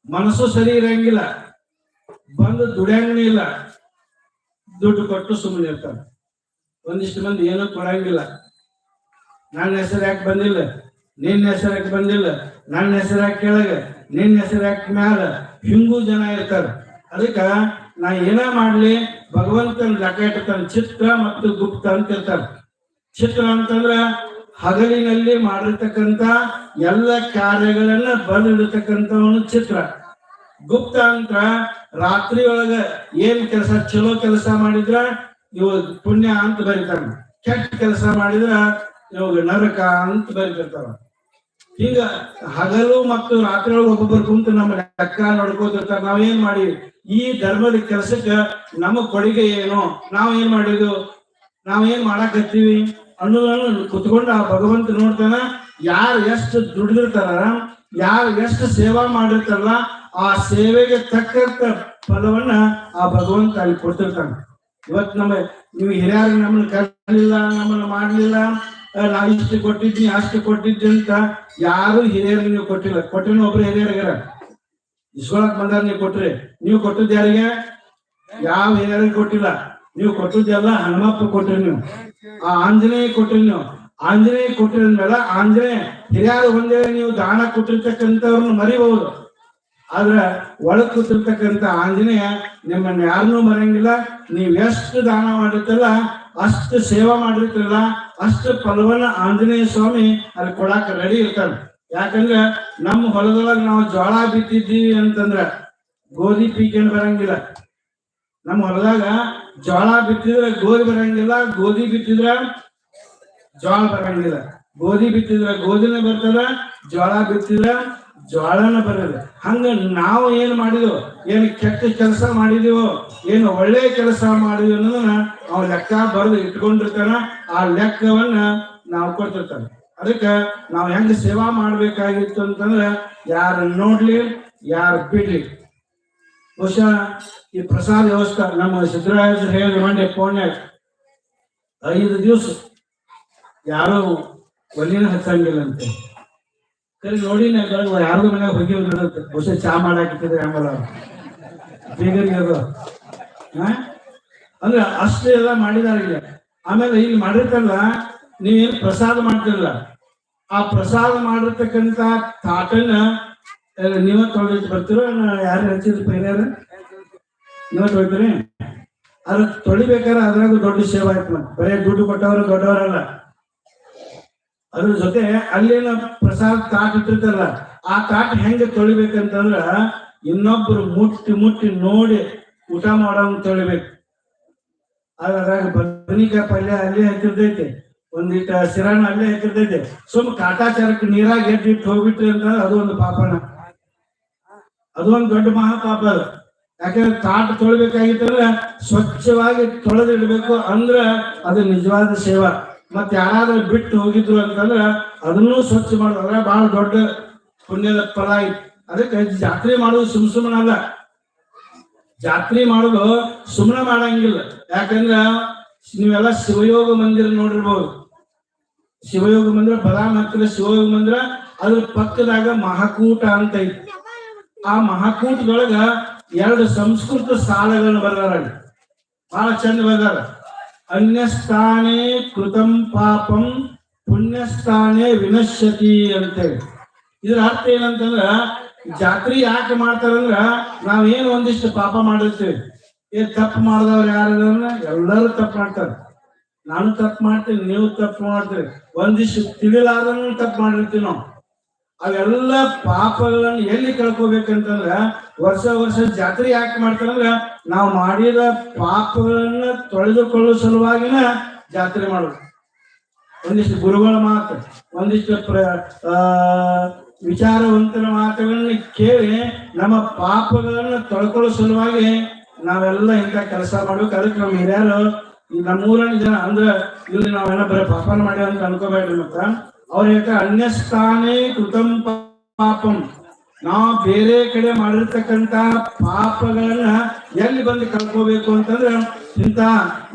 ಮನಸ್ಸು ಸರಿ ಇರಂಗಿಲ್ಲ, ಬಂದು ದುಡಿಯಂಗನೇ ಇಲ್ಲ, ದುಡ್ಡು ಕೊಟ್ಟು ಸುಮ್ಮನೆ ಇರ್ತಾರೆ. ಒಂದಿಷ್ಟು ಮಂದಿ ಏನೂ ಕೊಡಂಗಿಲ್ಲ. ನನ್ನ ಹೆಸರು ಯಾಕೆ ಬಂದಿಲ್ಲ? ನಿನ್ನ ಹೆಸರು ಯಾಕೆ ಬಂದಿಲ್ಲ? ನನ್ನ ಹೆಸರು ಯಾಕೆ ಕೆಳಗೆ ನಿನ್ನ ಹೆಸರು ಮ್ಯಾಲ ಹಿಂಗೂ ಜನ ಇರ್ತಾರೆ. ಅದಕ್ಕ ನಾ ಏನ ಮಾಡ್ಲಿ? ಭಗವಂತನ ಲೆಕ್ಕ ಇಟ್ಟಿರ್ತಾನೆ. ಚಿತ್ರ ಮತ್ತು ಗುಪ್ತ ಅಂತ ಇರ್ತಾರೆ ಚಿತ್ರ ಅಂತಂದ್ರ ಹಗಲಿನಲ್ಲಿ ಮಾಡಿರ್ತಕ್ಕಂತ ಎಲ್ಲ ಕಾರ್ಯಗಳನ್ನ ಬಂದಿಡತಕ್ಕಂಥವನು ಚಿತ್ರ. ಗುಪ್ತ ಅಂತ ರಾತ್ರಿ ಒಳಗ ಏನ್ ಕೆಲಸ ಚಲೋ ಕೆಲಸ ಮಾಡಿದ್ರ ಇವ ಪುಣ್ಯ ಅಂತ ಬರೀತಾನ. ಕೆಟ್ಟ ಕೆಲಸ ಮಾಡಿದ್ರ ಇವಾಗ ನರಕ ಅಂತ ಬರೀತಿರ್ತಾರ ಹಿಂಗ ಹಗಲು ಮತ್ತು ರಾತ್ರಿ ಒಬ್ಬೊಬ್ಬರು ಕುಂತು ನಮ್ಮ ಲೆಕ್ಕ ನೋಡ್ಕೋತಿರ್ತ ನಾವೇನ್ ಮಾಡಿ? ಈ ಧರ್ಮದ ಕೆಲಸಕ್ಕೆ ನಮ್ಮ ಕೊಡುಗೆ ಏನು? ನಾವ್ ಮಾಡಿದ್ದು ಮಾಡಿದ್ವು ನಾವೇನ್ ಮಾಡಾಕತ್ತೀವಿ? ಅನ್ನೋದನ್ನು ಕುತ್ಕೊಂಡು ಆ ಭಗವಂತ ನೋಡ್ತಾನ. ಯಾರು ಎಷ್ಟು ದುಡಿದಿರ್ತಾರ, ಯಾರು ಎಷ್ಟು ಸೇವಾ ಮಾಡಿರ್ತಾರಲ್ಲ, ಆ ಸೇವೆಗೆ ತಕ್ಕಂತ ಫಲವನ್ನ ಆ ಭಗವಂತ ಅಲ್ಲಿ ಕೊಡ್ತಿರ್ತಾನೆ. ಇವತ್ ನಮ್ಮ, ನೀವು ಹಿರಿಯರು ನಮ್ಮನ್ನ ಕರ್ಲಿಲ್ಲ, ನಮ್ಮನ್ನ ಮಾಡ್ಲಿಲ್ಲ ನಾವ್ ಇಷ್ಟು ಕೊಟ್ಟಿದ್ನಿ, ಅಷ್ಟು ಕೊಟ್ಟಿದ್ವಿ ಅಂತ ಯಾರು ಹಿರಿಯರು ನೀವು ಕೊಟ್ಟಿಲ್ಲ. ಕೊಟ್ಟಿನ ಒಬ್ರು ಹಿರಿಯರಿಗಾರ ಇಸ್ಕೊಳಕ್ ಬಂದಾರ ನೀವು ಕೊಟ್ರಿ. ನೀವು ಕೊಟ್ಟದ್ದು ಯಾರಿಗೆ? ಯಾವ ಹಿರಿಯರಿಗೆ ಕೊಟ್ಟಿಲ್ಲ. ನೀವು ಕೊಟ್ಟದ್ದೆಲ್ಲ ಹನುಮಪ್ಪ ಕೊಟ್ರಿ ನೀವು. ಆ ಆಂಜನೇಯ ಕೊಟ್ರಿ ನೀವು. ಆಂಜನೇಯ ಕೊಟ್ಟಿದ್ಮೇಲೆ ಆಂಜನೇಯ ಹಿರಿಯರು ಒಂದೇ, ನೀವು ದಾನ ಕೊಟ್ಟಿರ್ತಕ್ಕಂಥವ್ರನ್ನ ಮರಿಬಹುದು. ಆದ್ರೆ ಒಳಗ್ ಕೂತಿರ್ತಕ್ಕಂಥ ಆಂಜನೇಯ ನಿಮ್ಮನ್ನ ಯಾರನ್ನೂ ಮರೆಯಂಗಿಲ್ಲ. ನೀವ್ ಎಷ್ಟು ದಾನ ಮಾಡಿರ್ತಲ್ಲ ಅಷ್ಟು ಸೇವಾ ಮಾಡಿರ್ತಿರಲ್ಲ ಅಷ್ಟು ಫಲವನ್ನ ಆಂಜನೇಯ ಸ್ವಾಮಿ ಅಲ್ಲಿ ಕೊಡಾಕ ರೆಡಿ ಇರ್ತಾರ ಯಾಕಂದ್ರ ನಮ್ಮ ಹೊಲದೊಳಗ ನಾವು ಜೋಳ ಬಿತ್ತಿದ್ದೀವಿ ಅಂತಂದ್ರ ಗೋಧಿ ಪೀಕೇನ್ ಬರಂಗಿಲ್ಲ. ನಮ್ಮ ಹೊಲದಾಗ ಜೋಳ ಬಿತ್ತಿದ್ರೆ ಗೋಧಿ ಬರಂಗಿಲ್ಲ, ಗೋಧಿ ಬಿತ್ತಿದ್ರ ಜೋಳ ಬರಂಗಿಲ್ಲ. ಗೋಧಿ ಬಿತ್ತಿದ್ರೆ ಗೋಧಿನೇ ಬರ್ತದ ಜೋಳ ಬಿತ್ತಿದ್ರ ಜೋಳನ ಬರಲ್ಲ. ಹಂಗ ನಾವು ಏನ್ ಮಾಡಿದ್ವು, ಏನ್ ಕೆಟ್ಟ ಕೆಲಸ ಮಾಡಿದೀವೋ, ಏನು ಒಳ್ಳೆ ಕೆಲಸ ಮಾಡಿದ್ವಿ ಅನ್ನೋದನ್ನ ಅವ್ ಲೆಕ್ಕ ಬರೆದು ಇಟ್ಕೊಂಡಿರ್ತಾನ. ಆ ಲೆಕ್ಕವನ್ನ ನಾವು ಕೊಡ್ತಿರ್ತಾನೆ ಅದಕ್ಕ ನಾವು ಹೆಂಗ ಸೇವಾ ಮಾಡ್ಬೇಕಾಗಿತ್ತು ಅಂತಂದ್ರ ಯಾರ ನೋಡ್ಲಿ, ಯಾರು ಬಿಡ್ಲಿ. ಬಹುಶಃ ಈ ಪ್ರಸಾದ ವ್ಯವಸ್ಥೆ, ನಮ್ಮ ಸಿದ್ದರಾಜ ಹೇಳಿ ಮಂಡ್ಯ ಪೋಣ್ಯ ಐದು ದಿವಸ ಯಾರು ಒಲಿನ ಹಚ್ಚಂಗಿಲ್ಲ ಅಂತೆ ಕರೆ ನೋಡಿ ನಾನು ಮನ್ಯಾಗ ಹೋಗಿ ಬಹುಶಃ ಚಾ ಮಾಡಾಕಿದ್ರೆ ಆಮೇಲೆ ಬೀಗರಿಗೆ ಅದು ಅಂದ್ರೆ ಅಷ್ಟು ಎಲ್ಲ ಮಾಡಿದಾರೆ ಈಗ. ಆಮೇಲೆ ಇಲ್ಲಿ ಮಾಡಿರ್ತಲ್ಲ, ನೀವೇನ್ ಪ್ರಸಾದ ಮಾಡ್ತಿರಲ್ಲ, ಆ ಪ್ರಸಾದ ಮಾಡಿರ್ತಕ್ಕಂತ ತಾಟನ್ನ ನೀವ ತೊಳೆದಿಟ್ಟು ಬರ್ತೀರೋ ಯಾರು ಹಚ್ಚಿದ್ರು ಪೈರ್ಯಾರ ನೀವ ತೊಳಿತೀರಿ? ಅದ್ರ ತೊಳಿಬೇಕಾದ್ರೆ ಅದ್ರಾಗ ದೊಡ್ಡ ಸೇವಾ ಆಯ್ತು ಬರೇ ದುಡ್ಡು ಕೊಟ್ಟವರು ದೊಡ್ಡವರಲ್ಲ. ಅದ್ರ ಜೊತೆ ಅಲ್ಲೇನ ಪ್ರಸಾದ ತಾಟ್ ಇಟ್ಟಿರ್ತಾರಲ್ಲ, ಆ ತಾಟ್ ಹೆಂಗ ತೊಳಿಬೇಕಂತಂದ್ರ ಇನ್ನೊಬ್ರು ಮುಟ್ಟಿ ಮುಟ್ಟಿ ನೋಡಿ ಊಟ ಮಾಡೋಂಗ್ ತೊಳಿಬೇಕು. ಅದ್ರಾಗ ಬದನಿಕಾಯಿ ಪಲ್ಯ ಅಲ್ಲೇ ಹತ್ತಿರ್ತೈತಿ ಒಂದಿಟ ಸಿರಾಣ ಅಲ್ಲೇ ಹಾಕಿರ್ತೈತಿ. ಸುಮ್ ಕಾಟಾಚಾರಕ್ಕೆ ನೀರಾಗ ಎದ್ದಿಟ್ಟು ಹೋಗ್ಬಿಟ್ರಿ ಅಂತ ಅದು ಒಂದು ಪಾಪನ. ಅದು ಒಂದು ದೊಡ್ಡ ಮಹಾಪಾಪ ಅದು. ಯಾಕಂದ್ರೆ ತಾಟ್ ತೊಳಿಬೇಕಾಗಿತ್ತಂದ್ರ ಸ್ವಚ್ಛವಾಗಿ ತೊಳೆದಿಡ್ಬೇಕು ಅಂದ್ರ ಅದು ನಿಜವಾದ ಸೇವಾ. ಮತ್ ಯಾರಾದ್ರೂ ಬಿಟ್ಟು ಹೋಗಿದ್ರು ಅಂತಂದ್ರೆ ಅದನ್ನೂ ಸ್ವಚ್ಛ ಮಾಡಿದ್ರೆ ಬಹಳ ದೊಡ್ಡ ಪುಣ್ಯದ ಫಲ ಅದಕ್ಕೆ ಜಾತ್ರೆ ಮಾಡೋದು ಸುಮ್ ಸುಮ್ಮನಲ್ಲ ಜಾತ್ರೆ ಮಾಡೋದು ಸುಮ್ಮನೆ ಮಾಡಂಗಿಲ್ಲ. ಯಾಕಂದ್ರ ನೀವೆಲ್ಲ ಶಿವಯೋಗ ಮಂದಿರ ನೋಡಿರ್ಬೋದು. ಶಿವಯೋಗ ಮಂದಿರ ಬದಾಮ್ ಹತ್ತಿರ ಶಿವಯೋಗ ಮಂದಿರ, ಅದ್ರ ಪಕ್ಕದಾಗ ಮಹಾಕೂಟ ಅಂತ ಐತಿ. ಆ ಮಹಾಕೂಟದೊಳಗ ಎರಡು ಸಂಸ್ಕೃತ ಸಾಲಗಳನ್ನ ಬರ್ದಾರ. ಬಹಳ ಚಂದ ಬರ್ದಾರ. ಅನ್ಯಸ್ಥಾನೇ ಕೃತಂ ಪಾಪಂ, ಪುಣ್ಯಸ್ಥಾನೇ ವಿನಶ್ಯತಿ ಅಂತೇಳಿ. ಇದ್ರ ಅರ್ಥ ಏನಂತಂದ್ರ, ಜಾತ್ರೆ ಯಾಕೆ ಮಾಡ್ತಾರಂದ್ರ, ನಾವೇನು ಒಂದಿಷ್ಟು ಪಾಪ ಮಾಡಿರ್ತೀವಿ. ಏ ತಪ್ಪು ಮಾಡಿದವ್ರು ಯಾರು ಎಲ್ಲರೂ ತಪ್ಪು ಮಾಡ್ತಾರೆ. ನಾನು ತಪ್ಪು ಮಾಡ್ತೀನಿ, ನೀವು ತಪ್ಪು ಮಾಡ್ತೀರಿ. ಒಂದಿಷ್ಟು ತಿಳಿಲಾರ್ದನ್ನು ತಪ್ಪು ಮಾಡಿರ್ತೀವಿ ನಾವು. ಅವೆಲ್ಲ ಪಾಪಗಳನ್ನ ಎಲ್ಲಿ ಕಳ್ಕೋಬೇಕಂತಂದ್ರ ವರ್ಷ ವರ್ಷ ಜಾತ್ರೆ ಯಾಕೆ ಮಾಡ್ತಾರಂದ್ರ ನಾವು ಮಾಡಿದ ಪಾಪಗಳನ್ನ ತೊಳೆದುಕೊಳ್ಳೋ ಸಲುವಾಗಿನ ಜಾತ್ರೆ ಮಾಡೋದು. ಒಂದಿಷ್ಟು ಗುರುಗಳ ಮಾತು, ಒಂದಿಷ್ಟು ಪ್ರ ವಿಚಾರವಂತರ ಮಾತುಗಳನ್ನ ಕೇಳಿ ನಮ್ಮ ಪಾಪಗಳನ್ನ ತೊಳ್ಕೊಳ್ಳೋ ಸಲುವಾಗಿ ನಾವೆಲ್ಲ ಇಂಥ ಕೆಲಸ ಮಾಡ್ಬೇಕು. ಅದಕ್ಕೆ ನಮ್ಮ ಹಿರಿಯರು ನಮ್ಮೂರನೇ ಜನ ಅಂದ್ರೆ ಇಲ್ಲಿ ನಾವೆಲ್ಲ ಬರೀ ಪಾಪನ ಮಾಡಿ ಅಂತ ಅನ್ಕೋಬೇಡ್ರಿ ಮತ್ತ. ಅವ್ರ ಹೇಳ್ತಾರೆ ಅನ್ಯಸ್ಥಾನೇ ಕೃತಂ ಪಾಪಂ. ನಾವು ಬೇರೆ ಕಡೆ ಮಾಡಿರ್ತಕ್ಕಂತ ಪಾಪಗಳನ್ನ ಎಲ್ಲಿ ಬಂದು ಕಳ್ಕೋಬೇಕು ಅಂತಂದ್ರೆ ಇಂತ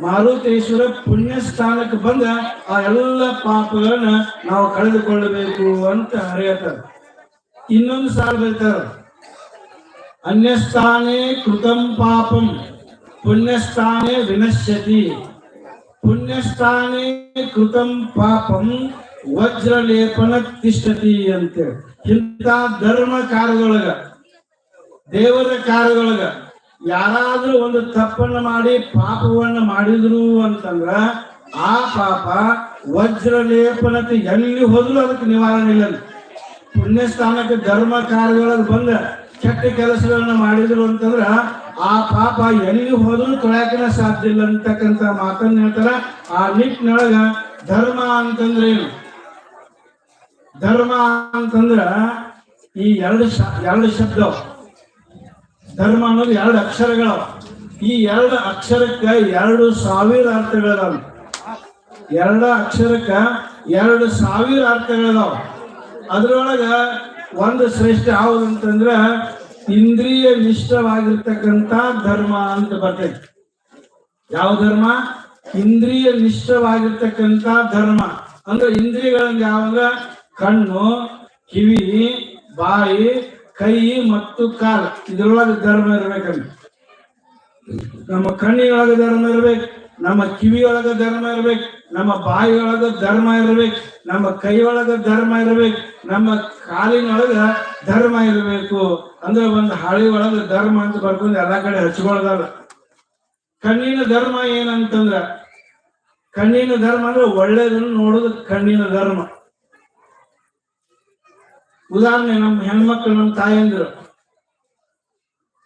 ಮಾರುತೇಶ್ವರ ಪುಣ್ಯ ಸ್ಥಾನಕ್ಕೆ ಬಂದ ಆ ಎಲ್ಲ ಪಾಪಗಳನ್ನ ನಾವು ಕಳೆದುಕೊಳ್ಳಬೇಕು ಅಂತ ಹೇಳ್ತಾರೆ ಇನ್ನೊಂದು ಸಾಲ ಹೇಳ್ತಾರೆ, ಅನ್ಯಸ್ಥಾನೇ ಕೃತಂ ಪಾಪಂ, ಪುಣ್ಯಸ್ಥಾನೇ ವಿನಶ್ಯತಿ. ಪುಣ್ಯಸ್ಥಾನೇ ಕೃತಂ ಪಾಪಂ ವಜ್ರಲೇಪನ ತಿಷ್ಟತಿ ಅಂತೇಳಿ ಇಂಥ ಧರ್ಮ ಕಾರ್ಯದೊಳಗ, ದೇವರ ಕಾರ್ಯದೊಳಗ ಯಾರಾದ್ರೂ ಒಂದು ತಪ್ಪನ್ನ ಮಾಡಿ ಪಾಪವನ್ನ ಮಾಡಿದ್ರು ಅಂತಂದ್ರ ಆ ಪಾಪ ವಜ್ರ ಲೇಪನತೆ ಎಲ್ಲಿ ಹೋದ್ರು ಅದಕ್ಕೆ ನಿವಾರಣೆ ಇಲ್ಲ ಪುಣ್ಯ ಸ್ಥಾನಕ್ಕೆ ಧರ್ಮ ಕಾರ್ಯದೊಳಗೆ ಬಂದ ಕೆಟ್ಟ ಕೆಲಸಗಳನ್ನ ಮಾಡಿದ್ರು ಅಂತಂದ್ರ ಆ ಪಾಪ ಎಲ್ಲಿ ಹೋದ್ರು ತೊಳಕಿನ ಸಾಧ್ಯ ಇಲ್ಲ ಅಂತಕ್ಕಂತ ಮಾತನ್ನ ಹೇಳ್ತಾರ. ಆ ನಿಟ್ಟಿನೊಳಗ ಧರ್ಮ ಅಂತಂದ್ರೆ ಏನು? ಧರ್ಮ ಅಂತಂದ್ರ ಈ ಎರಡು ಎರಡು ಶಬ್ದ ಧರ್ಮ ಅನ್ನೋದು ಎರಡು ಅಕ್ಷರಗಳ ಈ ಎರಡು ಅಕ್ಷರಕ್ಕೆ ಎರಡು ಸಾವಿರ ಅರ್ಥಗಳಿದಾವ. ಎರಡು ಅಕ್ಷರಕ್ಕ ಎರಡು ಸಾವಿರ ಅರ್ಥಗಳಿದಾವ. ಅದ್ರೊಳಗ ಒಂದು ಶ್ರೇಷ್ಠ ಅಂತಂದ್ರ ಇಂದ್ರಿಯ ನಿಷ್ಠವಾಗಿರ್ತಕ್ಕಂಥ ಧರ್ಮ ಅಂತ ಬರ್ತೈತಿ. ಯಾವ ಧರ್ಮ? ಇಂದ್ರಿಯ ನಿಷ್ಠವಾಗಿರ್ತಕ್ಕಂಥ ಧರ್ಮ. ಅಂದ್ರೆ ಇಂದ್ರಿಯಗಳನ್ನ ಯಾವಾಗ ಕಣ್ಣು, ಕಿವಿ, ಬಾಯಿ, ಕೈ ಮತ್ತು ಕಾಲು. ಇದ್ರೊಳಗೆ ಧರ್ಮ ಇರ್ಬೇಕಂತ. ನಮ್ಮ ಕಣ್ಣಿನೊಳಗೆ ಧರ್ಮ ಇರ್ಬೇಕು, ನಮ್ಮ ಕಿವಿಯೊಳಗ ಧರ್ಮ ಇರ್ಬೇಕು, ನಮ್ಮ ಬಾಯಿಯೊಳಗ ಧರ್ಮ ಇರ್ಬೇಕು, ನಮ್ಮ ಕೈಯೊಳಗ ಧರ್ಮ ಇರ್ಬೇಕು, ನಮ್ಮ ಕಾಲಿನೊಳಗ ಧರ್ಮ ಇರಬೇಕು. ಅಂದ್ರೆ ಒಂದು ಹಾಳಿ ಒಳಗ ಧರ್ಮ ಅಂತ ಬರ್ಕೊಂಡು ಎಲ್ಲ ಕಡೆ ಹಚ್ಕೊಳ್ದಲ್ಲ ಕಣ್ಣಿನ ಧರ್ಮ ಏನಂತಂದ್ರ, ಕಣ್ಣಿನ ಧರ್ಮ ಅಂದ್ರೆ ಒಳ್ಳೇದನ್ನು ನೋಡೋದು ಕಣ್ಣಿನ ಧರ್ಮ. ಉದಾಹರಣೆ, ನಮ್ಮ ಹೆಣ್ಮಕ್ಳು, ನಮ್ಮ ತಾಯಂದಿರು.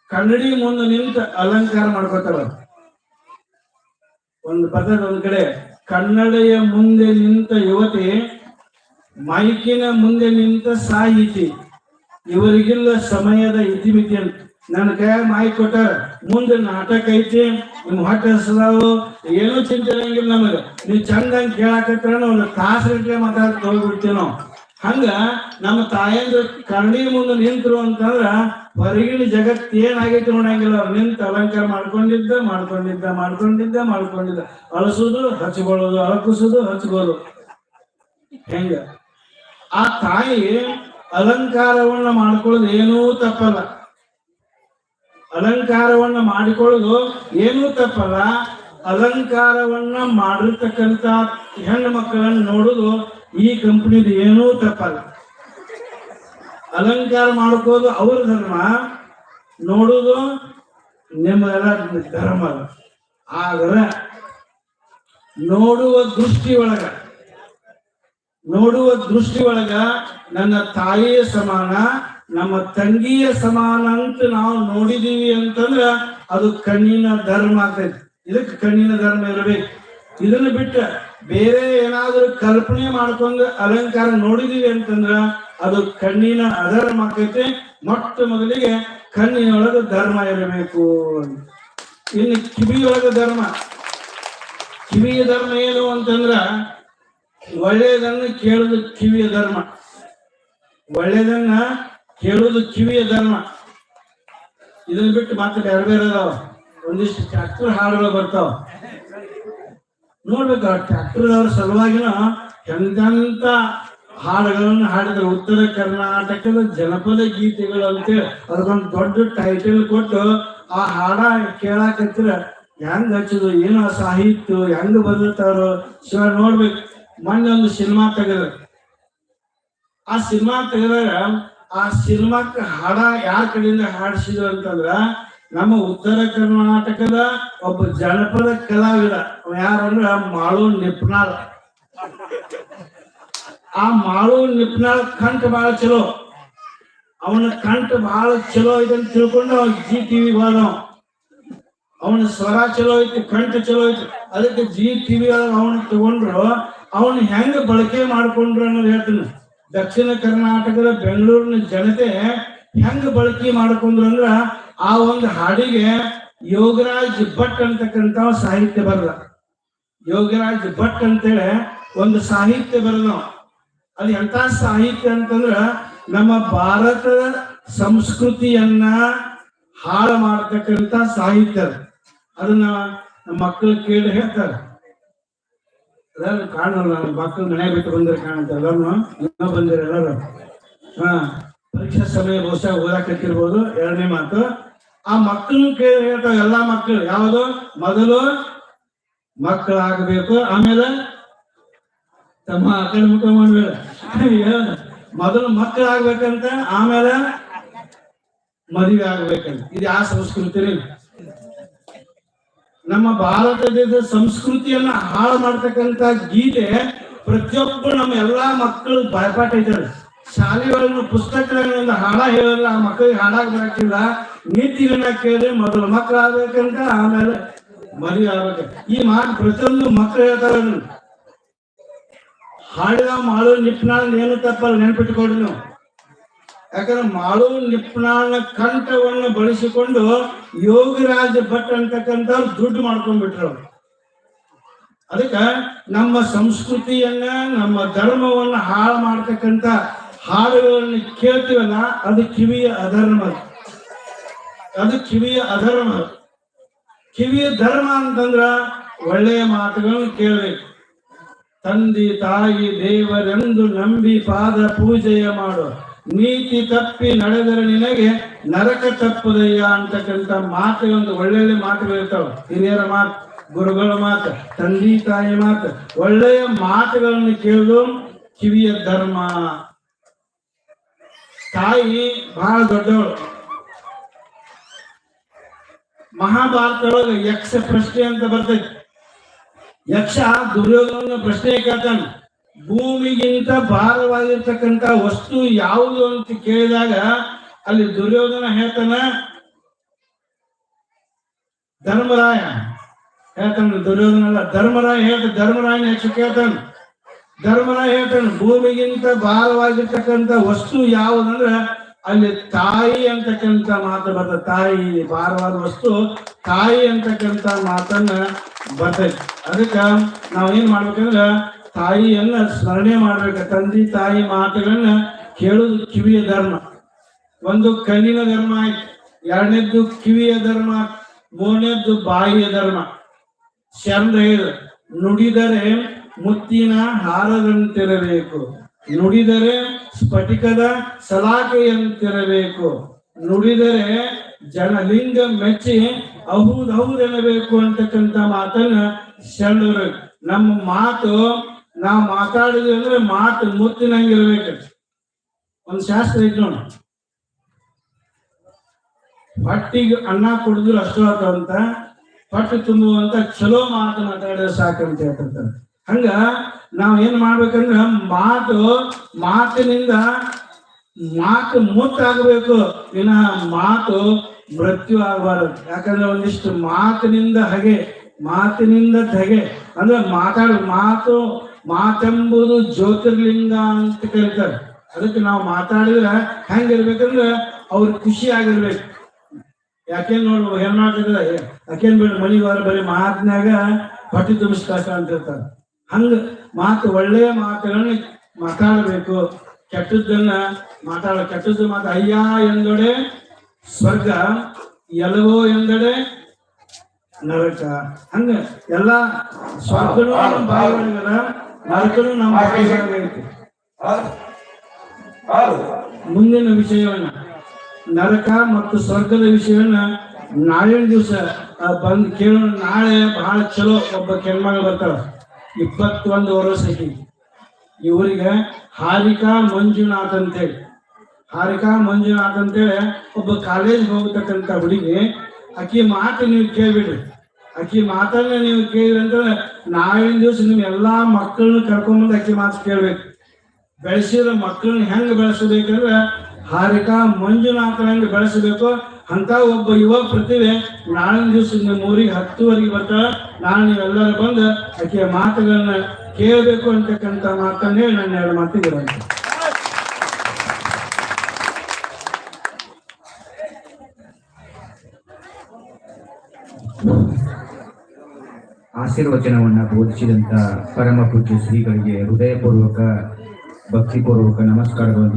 ಕನ್ನಡಿ ಮುಂದೆ ನಿಂತ ಅಲಂಕಾರ ಮಾಡ್ಕೋತಾರ. ಒಂದು ಪದದ ಒಂದು ಕಡೆ, ಕನ್ನಡಿಯ ಮುಂದೆ ನಿಂತ ಯುವತಿ, ಮೈಕಿನ ಮುಂದೆ ನಿಂತ ಸಾಹಿತಿ. ಇವರಿಗಿಲ್ಲ ಸಮಯದ ಇತಿಮಿತಿ ಅಂತ. ನನ್ನ ಕೈಯಾಗ ಮಾಯಿ ಕೊಟ್ಟಾರ. ಮುಂದೆ ನಾಟಕ ಐತಿ ನಿಮ್ ಹೊಟ್ಟೆ ಹಸದಾವು ಏನೂ ಚಿಂತೆ ಇರಂಗಿಲ್ಲ ನಮಗ. ನೀವ್ ಚಂದಂಗ್ ಕೇಳಾಕತ್ರ ಒಂದು ತಾಸು ಗಂಟೆ ಮಾತಾಡ್ತಾ ಹೋಗ್ಬಿಡ್ತೀವಿ ನಾವು. ಹಂಗ ನಮ್ಮ ತಾಯಂದ್ರ ಕರ್ಣಿ ಮುಂದೆ ನಿಂತರು ಅಂತಂದ್ರ ಹೊರಗಿನ ಜಗತ್ ಏನಾಗೈತಿ ನೋಡಂಗಿಲ್ಲ ಅವ್ರು ನಿಂತ ಅಲಂಕಾರ ಮಾಡ್ಕೊಂಡಿದ್ದ ಮಾಡ್ಕೊಂಡಿದ್ದ ಮಾಡ್ಕೊಂಡಿದ್ದ ಮಾಡ್ಕೊಂಡಿದ್ದ. ಅಳಸುದು, ಹಚ್ಕೊಳ್ಳೋದು, ಅಳಕಿಸುದು, ಹಚ್ಕೊಳ್ಳೋದು. ಹೆಂಗ? ಆ ತಾಯಿ ಅಲಂಕಾರವನ್ನ ಮಾಡ್ಕೊಳ್ಳೋದು ಏನೂ ತಪ್ಪಲ್ಲ. ಅಲಂಕಾರವನ್ನ ಮಾಡಿಕೊಳ್ಳೋದು ಏನೂ ತಪ್ಪಲ್ಲ. ಅಲಂಕಾರವನ್ನ ಮಾಡಿರ್ತಕ್ಕಂತ ಹೆಣ್ಣು ಮಕ್ಕಳನ್ನ ನೋಡುದು ಈ ಕಂಪನಿದು ಏನೂ ತಪ್ಪಲ್ಲ. ಅಲಂಕಾರ ಮಾಡ್ಕೋದು ಅವ್ರ ಧರ್ಮ, ನೋಡುದು ನಿಮ್ಮೆಲ್ಲ ಧರ್ಮ ಆದ್ರೆ ನೋಡುವ ದೃಷ್ಟಿ ಒಳಗ, ನೋಡುವ ದೃಷ್ಟಿ ಒಳಗ ನನ್ನ ತಾಯಿಯ ಸಮಾನ, ನಮ್ಮ ತಂಗಿಯ ಸಮಾನ ಅಂತ ನಾವು ನೋಡಿದೀವಿ ಅಂತಂದ್ರ ಅದು ಕಣ್ಣಿನ ಧರ್ಮ ಆಗ್ತೈತಿ. ಇದಕ್ಕೆ ಕಣ್ಣಿನ ಧರ್ಮ ಇರಬೇಕು. ಇದನ್ನು ಬಿಟ್ಟ ಬೇರೆ ಏನಾದ್ರೂ ಕಲ್ಪನೆ ಮಾಡ್ಕೊಂಡು ಅಲಂಕಾರ ನೋಡಿದೀವಿ ಅಂತಂದ್ರ ಅದು ಕಣ್ಣಿನ ಅಧರ್ಮ ಆಕೈತಿ ಮೊಟ್ಟ ಮೊದಲಿಗೆ ಕಣ್ಣಿನೊಳಗ ಧರ್ಮ ಇರಬೇಕು ಇನ್ನು ಕಿವಿಯೊಳಗ ಧರ್ಮ. ಕಿವಿಯ ಧರ್ಮ ಏನು ಅಂತಂದ್ರ ಒಳ್ಳೆಯದನ್ನ ಕೇಳುದು ಕಿವಿಯ ಧರ್ಮ. ಒಳ್ಳೆಯದನ್ನ ಕೇಳುದು ಕಿವಿಯ ಧರ್ಮ. ಇದನ್ನ ಬಿಟ್ಟು ಮತ್ತೆ ಬೇರೆ ಬೇರೆ ಅದಾವ. ಒಂದಿಷ್ಟು ಚಕ್ರ ಹಾಡುಗಳು ಬರ್ತಾವ. ನೋಡ್ಬೇಕು, ಆ ಟ್ರ್ಯಾಕ್ಟರ್ದವ್ರ ಸಲುವಾಗಿನ ಎಂತೆಂತ ಹಾಡುಗಳನ್ನು ಹಾಡಿದ್ರು. ಉತ್ತರ ಕರ್ನಾಟಕದ ಜನಪದ ಗೀತೆಗಳು ಅಂತೇಳಿ ಅದಕ್ಕೊಂದು ದೊಡ್ಡ ಟೈಟಲ್ ಕೊಟ್ಟು ಆ ಹಾಡ ಕೇಳಾಕತ್ತಿರ, ಹೆಂಗ್ ಹಚ್ಚಿದ್ರು, ಏನು ಸಾಹಿತ್ಯ, ಹೆಂಗ್ ಬದುಕ್ತಾರೋ ಶಿವ ನೋಡ್ಬೇಕು. ಮೊನ್ನೆ ಒಂದು ಸಿನಿಮಾ ತೆಗೆದ ಆ ಸಿನಿಮಾ ತೆಗೆದಾಗ ಆ ಸಿನಿಮಾಕ್ಕೆ ಹಾಡ ಯಾರ ಕಡೆಯಿಂದ ಹಾಡಿಸಿದ್ರು ಅಂತಂದ್ರ ನಮ್ಮ ಉತ್ತರ ಕರ್ನಾಟಕದ ಒಬ್ಬ ಜನಪದ ಕಲಾವಿದ. ಯಾರಂದ್ರ ಮಾಳು ನಿಪ್ನಾಳ್. ಆ ಮಾಳು ನಿಪ್ನಾಳ ಕಂಠ ಬಹಳ ಚಲೋ. ಅವನ ಕಂಠ ಬಹಳ ಚಲೋ ಅಂತ ತಿಳ್ಕೊಂಡು ಅವ ಜಿ ಟಿವಿ ಹೋದವ ಅವನ ಸ್ವರ ಚಲೋ ಐತಿ, ಕಂಠ ಚಲೋ ಐತಿ. ಅದಕ್ಕೆ ಜಿ ಟಿವಿ ಅವನ ತಗೊಂಡ್ರು, ಅವನು ಹೆಂಗ ಬಳಕೆ ಮಾಡ್ಕೊಂಡ್ರು ಅನ್ನೋದು ಹೇಳ್ತೀನಿ. ದಕ್ಷಿಣ ಕರ್ನಾಟಕದ ಬೆಂಗಳೂರಿನ ಜನತೆ ಹೆಂಗ ಬಳಕೆ ಮಾಡ್ಕೊಂಡ್ರು ಅಂದ್ರ ಆ ಒಂದು ಹಾಡಿಗೆ ಯೋಗರಾಜ್ ಭಟ್ ಅಂತಕ್ಕಂತ ಸಾಹಿತ್ಯ ಬರದ ಯೋಗರಾಜ್ ಭಟ್ ಅಂತೇಳಿ ಒಂದು ಸಾಹಿತ್ಯ ಬರಲ್ಲ ಅದು ಎಂತ ಸಾಹಿತ್ಯ ಅಂತಂದ್ರ ನಮ್ಮ ಭಾರತದ ಸಂಸ್ಕೃತಿಯನ್ನ ಹಾಳು ಮಾಡ್ತಕ್ಕಂತ ಸಾಹಿತ್ಯ ಅದು. ಅದನ್ನ ನಮ್ಮ ಮಕ್ಕಳು ಕೇಳಿ ಹೇಳ್ತಾರೆ. ಎಲ್ಲರೂ ಕಾಣಲ್ಲ ಮಕ್ಕಳು ಮನೆ ಬಿಟ್ಟು ಬಂದ್ರೆ ಕಾಣುತ್ತೆ ಎಲ್ಲರೂ ಇನ್ನೂ ಬಂದಿರ ಎಲ್ಲರೂ. ಹಾ, ಪರೀಕ್ಷಾ ಸಮಯ ಬಹುಶಃ ಓದಾಕತ್ತಿರ್ಬೋದು. ಎರಡನೇ ಮಾತು ಆ ಮಕ್ಕಳನ್ನ ಕೇಳಿ ಹೇಳ್ತಾವ ಎಲ್ಲಾ ಮಕ್ಕಳು, ಯಾವುದು? ಮೊದಲು ಮಕ್ಕಳಾಗಬೇಕು, ಆಮೇಲೆ ತಮ್ಮ ಕಡೆ ಮುಖ ಮಾಡ್ಬೇಡ. ಮೊದಲು ಮಕ್ಕಳಾಗ್ಬೇಕಂತ, ಆಮೇಲೆ ಮದುವೆ ಆಗ್ಬೇಕಂತ. ಇದು ಆ ಸಂಸ್ಕೃತಿ ನಮ್ಮ ಭಾರತ ದೇಶದ ಸಂಸ್ಕೃತಿಯನ್ನ ಹಾಳು ಮಾಡ್ತಕ್ಕಂತ ಗೀತೆ ಪ್ರತಿಯೊಬ್ಬರು ನಮ್ಮ ಎಲ್ಲಾ ಮಕ್ಕಳು ಬಾಯ್ಪಾಠ ಇದ್ದಾರೆ. ಶಾಲೆಗಳನ್ನು ಪುಸ್ತಕಗಳಿಂದ ಹಾಡ ಹೇಳಲ್ಲ, ಆ ಮಕ್ಕಳಿಗೆ ಹಾಡಾಗ ಬರಕಿಲ್ಲ ನೀತಿಗಳನ್ನ ಕೇಳಿ ಮೊದಲು ಮಕ್ಕಳು ಆಗ್ಬೇಕಂತ ಆಮೇಲೆ ಮರಿ ಆಗ್ಬೇಕು ಈ ಮಾತು ಪ್ರತಿಯೊಂದು ಮಕ್ಕಳು ಹೇಳ್ತಾರೆ. ಹಾಡಿದ ಮಾಳು ನಿಪ್ನಾಳ ಏನು ತಪ್ಪಲ್ಲ ನೆನ್ಪಿಟ್ಕೊಡ್ರಿ ನೀವು. ಯಾಕಂದ್ರೆ ಮಾಳು ನಿಪ್ನಾಳ ಕಂಠವನ್ನು ಬಳಸಿಕೊಂಡು ಯೋಗಿರಾಜ ಭಟ್ ಅಂತಕ್ಕಂಥವ್ರು ದುಡ್ಡು ಮಾಡ್ಕೊಂಡ್ಬಿಟ್ರು ಅದಕ್ಕ ನಮ್ಮ ಸಂಸ್ಕೃತಿಯನ್ನ, ನಮ್ಮ ಧರ್ಮವನ್ನ ಹಾಳು ಮಾಡ್ತಕ್ಕಂಥ ಹಾಡುಗಳನ್ನು ಕೇಳ್ತೀವಲ್ಲ, ಅದು ಕಿವಿಯ ಅಧರ್ಮ. ಅದು ಕಿವಿಯ ಅಧರ್ಮ. ಕಿವಿಯ ಧರ್ಮ ಅಂತಂದ್ರ ಒಳ್ಳೆಯ ಮಾತುಗಳನ್ನು ಕೇಳಬೇಕು. ತಂದೆ ತಾಯಿ ದೇವರೆಂದು ನಂಬಿ ಪಾದ ಪೂಜೆಯ ಮಾಡು. ನೀತಿ ತಪ್ಪಿ ನಡೆದರೆ ನಿನಗೆ ನರಕ ತಪ್ಪದಯ್ಯ ಅಂತಕ್ಕಂಥ ಮಾತುಗಳೊಂದು ಒಳ್ಳೊಳ್ಳೆ ಮಾತುಗಳಿರ್ತಾವೆ ಹಿರಿಯರ ಮಾತು, ಗುರುಗಳ ಮಾತು, ತಂದೆ ತಾಯಿ ಮಾತು. ಒಳ್ಳೆಯ ಮಾತುಗಳನ್ನು ಕೇಳಲು ಕಿವಿಯ ಧರ್ಮ. ತಾಯಿ ಬಹಳ ದೊಡ್ಡವಳು. ಮಹಾಭಾರತದೊಳಗೆ ಯಕ್ಷ ಪ್ರಶ್ನೆ ಅಂತ ಬರ್ತೈತಿ ಯಕ್ಷ ದುರ್ಯೋಧನ ಪ್ರಶ್ನೆ ಕೇಳ್ತಾನೆ. ಭೂಮಿಗಿಂತ ಭಾರವಾಗಿರ್ತಕ್ಕಂತ ವಸ್ತು ಯಾವುದು ಅಂತ ಕೇಳಿದಾಗ ಅಲ್ಲಿ ದುರ್ಯೋಧನ ಹೇಳ್ತಾನ, ಧರ್ಮರಾಯ. ಹೇಳ್ತಾನೆ ದುರ್ಯೋಧನ ಅಲ್ಲ ಧರ್ಮರಾಯ, ಹೇಳ್ತ ಧರ್ಮರಾಯನ ಯಕ್ಷ ಕೇಳ್ತಾನ. ಧರ್ಮರಾಯ ಹೇಳ್ತಾನೆ, ಭೂಮಿಗಿಂತ ಭಾರವಾಗಿರ್ತಕ್ಕಂಥ ವಸ್ತು ಯಾವುದಂದ್ರೆ ಅಲ್ಲಿ ತಾಯಿ ಅಂತಕ್ಕಂಥ ಮಾತು ಬರ್ತದೆ. ತಾಯಿ ಭಾರವಾದ ವಸ್ತು, ತಾಯಿ ಅಂತಕ್ಕಂಥ ಮಾತನ್ನ ಬರ್ತೈತಿ ಅದಕ್ಕೆ ನಾವೇನ್ ಏನ್ ಮಾಡ್ಬೇಕಂದ್ರೆ ತಾಯಿಯನ್ನ ಸ್ಮರಣೆ ಮಾಡ್ಬೇಕು. ತಂದೆ, ತಾಯಿ ಮಾತುಗಳನ್ನ ಕೇಳುದು ಕಿವಿಯ ಧರ್ಮ. ಒಂದು ಕಣ್ಣಿನ ಧರ್ಮ ಆಯ್ತು. ಎರಡನೇದ್ದು ಕಿವಿಯ ಧರ್ಮ, ಮೂರನೇದ್ದು ಬಾಯಿಯ ಧರ್ಮ. ಶರಣ ನುಡಿದರೆ ಮುತ್ತಿನ ಹಾರದಂತಿರಬೇಕು. ನುಡಿದರೆ ಸ್ಫಟಿಕದ ಸಲಾಕೆಯಂತಿರಬೇಕು. ನುಡಿದರೆ ಜನಲಿಂಗ ಮೆಚ್ಚಿ ಅಹೂದ್ ಹೌದ್ ಎನ್ನಬೇಕು ಅಂತಕ್ಕಂಥ ಮಾತನ್ನ ಶರಣರು. ನಮ್ಮ ಮಾತು, ನಾವು ಮಾತಾಡಿದ್ವಿ ಅಂದ್ರೆ ಮಾತು ಮುತ್ತಿನಂಗಿರ್ಬೇಕು. ಒಂದು ಶಾಸ್ತ್ರ ಐತಿ ನೋಡಿ. ಹೊಟ್ಟಿಗೆ ಅನ್ನ ಕುಡಿದ್ರು ಅಷ್ಟು ಅಂತ ಹೊಟ್ಟೆ ತುಂಬುವಂತ ಚಲೋ ಮಾತು ಮಾತಾಡಿದ್ರೆ ಸಾಕಂತ ಹೇಳ್ತಿರ್ತಾರೆ ಹಂಗ ನಾವ್ ಏನ್ ಮಾಡ್ಬೇಕಂದ್ರ ಮಾತು, ಮಾತಿನಿಂದ ಮಾತು ಮುತ್ತಾಗಬೇಕು ಇನ್ನ ಮಾತು ಮೃತ್ಯು ಆಗಬಾರದು. ಯಾಕಂದ್ರೆ ಒಂದಿಷ್ಟು ಮಾತಿನಿಂದ ಹಗೆ, ಮಾತಿನಿಂದ ಧಗೆ. ಅಂದ್ರೆ ಮಾತಾಡ, ಮಾತು, ಮಾತೆಂಬುದು ಜ್ಯೋತಿರ್ಲಿಂಗ ಅಂತ ಕರೀತಾರೆ. ಅದಕ್ಕೆ ನಾವು ಮಾತಾಡಿದ್ರೆ ಹೆಂಗಿರ್ಬೇಕಂದ್ರೆ ಅವ್ರ ಖುಷಿ ಆಗಿರ್ಬೇಕು. ಯಾಕೆ ನೋಡು ಹೆಣ್ಮಾಡ್ತಿದ್ರೆ ಯಾಕೇನ್ ಬೇಡ, ಮನಿಗೆ ಹೋದ್ರೆ ಬರೀ ಮಾತಿನಾಗ ಹೊಟ್ಟೆ ತುಂಬಿಸ್ಕಾಸ ಅಂತ ಇರ್ತಾರೆ. ಹಂಗ ಮಾತು ಒಳ್ಳೆಯ ಮಾತುಗಳನ್ನ ಮಾತಾಡಬೇಕು. ಕೆಟ್ಟದ್ದನ್ನ ಮಾತಾಡ ಕೆಟ್ಟದ್ದು ಮಾತು ಅಯ್ಯ ಎಂದೊಡೆ ಸ್ವರ್ಗ ಎಲ್ಲವೋ ಎಂದಡೆ ನರಕ. ಹಂಗ ಎಲ್ಲ ಸ್ವರ್ಗನೂ ನಮ್ಮ ಬಾಯಿ ಒಳಗದ ನರಕನೂ ನಮ್ಮ ಬಾಯಿ ಒಳಗೈತಿ ಮುಂದಿನ ವಿಷಯವನ್ನ ನರಕ ಮತ್ತು ಸ್ವರ್ಗದ ವಿಷಯವನ್ನ ನಾಳಿನ ದಿವಸ ಬಂದ್ ಕೇಳೋಣ. ನಾಳೆ ಬಹಳ ಚಲೋ ಒಬ್ಬ ಕೆಣ್ಮಗಳು ಬರ್ತಾಳ. ಇಪ್ಪತ್ತೊಂದು ವರ್ಷ ಆಕಿ ಇವರಿಗೆ ಹಾರಿಕಾ ಮಂಜುನಾಥ್ ಅಂತೇಳಿ. ಹಾರಿಕಾ ಮಂಜುನಾಥ್ ಅಂತೇಳಿ ಒಬ್ಬ ಕಾಲೇಜ್ ಹೋಗ್ತಕ್ಕಂಥ ಹುಡುಗಿ ಆಕಿ ಮಾತು ನೀವು ಕೇಳ್ಬಿಡ್ರಿ. ಆಕಿ ಮಾತನ್ನ ನೀವು ಕೇಳಿದ್ರಿ ಅಂದ್ರೆ ನಾಳಿನ ದಿವಸ ನಿಮ್ ಎಲ್ಲಾ ಮಕ್ಕಳನ್ನ ಕರ್ಕೊಂಬಂದು ಆಕಿ ಮಾತು ಕೇಳ್ಬೇಕು. ಬೆಳೆಸಿರೋ ಮಕ್ಕಳನ್ನ ಹೆಂಗ್ ಬೆಳೆಸಬೇಕಂದ್ರೆ ಹಾರಿಕಾ ಮಂಜುನಾಥ್ ಹೆಂಗ್ ಬೆಳೆಸಬೇಕು ಅಂತ ಒಬ್ಬ ಯುವ ಪ್ರತಿಭೆ ನಾಳಿನ ದಿವಸ ನಿಮ್ಮ ಊರಿಗೆ ಹತ್ತುವರೆಗೆ ಬರ್ತಾಳ ನಾಳೆ ನೀವೆಲ್ಲರೂ ಬಂದು ಆಕೆಯ ಮಾತುಗಳನ್ನ ಕೇಳಬೇಕು ಅಂತಕ್ಕಂಥ ಮಾತನ್ನ ನನ್ನ ಎರಡು ಮಾತಿಗೆ. ಆಶೀರ್ವಚನವನ್ನ ಬೋಧಿಸಿದಂತ ಪರಮ ಪೂಜ್ಯ ಶ್ರೀಗಳಿಗೆ ಹೃದಯಪೂರ್ವಕ, ಭಕ್ತಿಪೂರ್ವಕ ನಮಸ್ಕಾರಗಳೊಂದಿಗೆ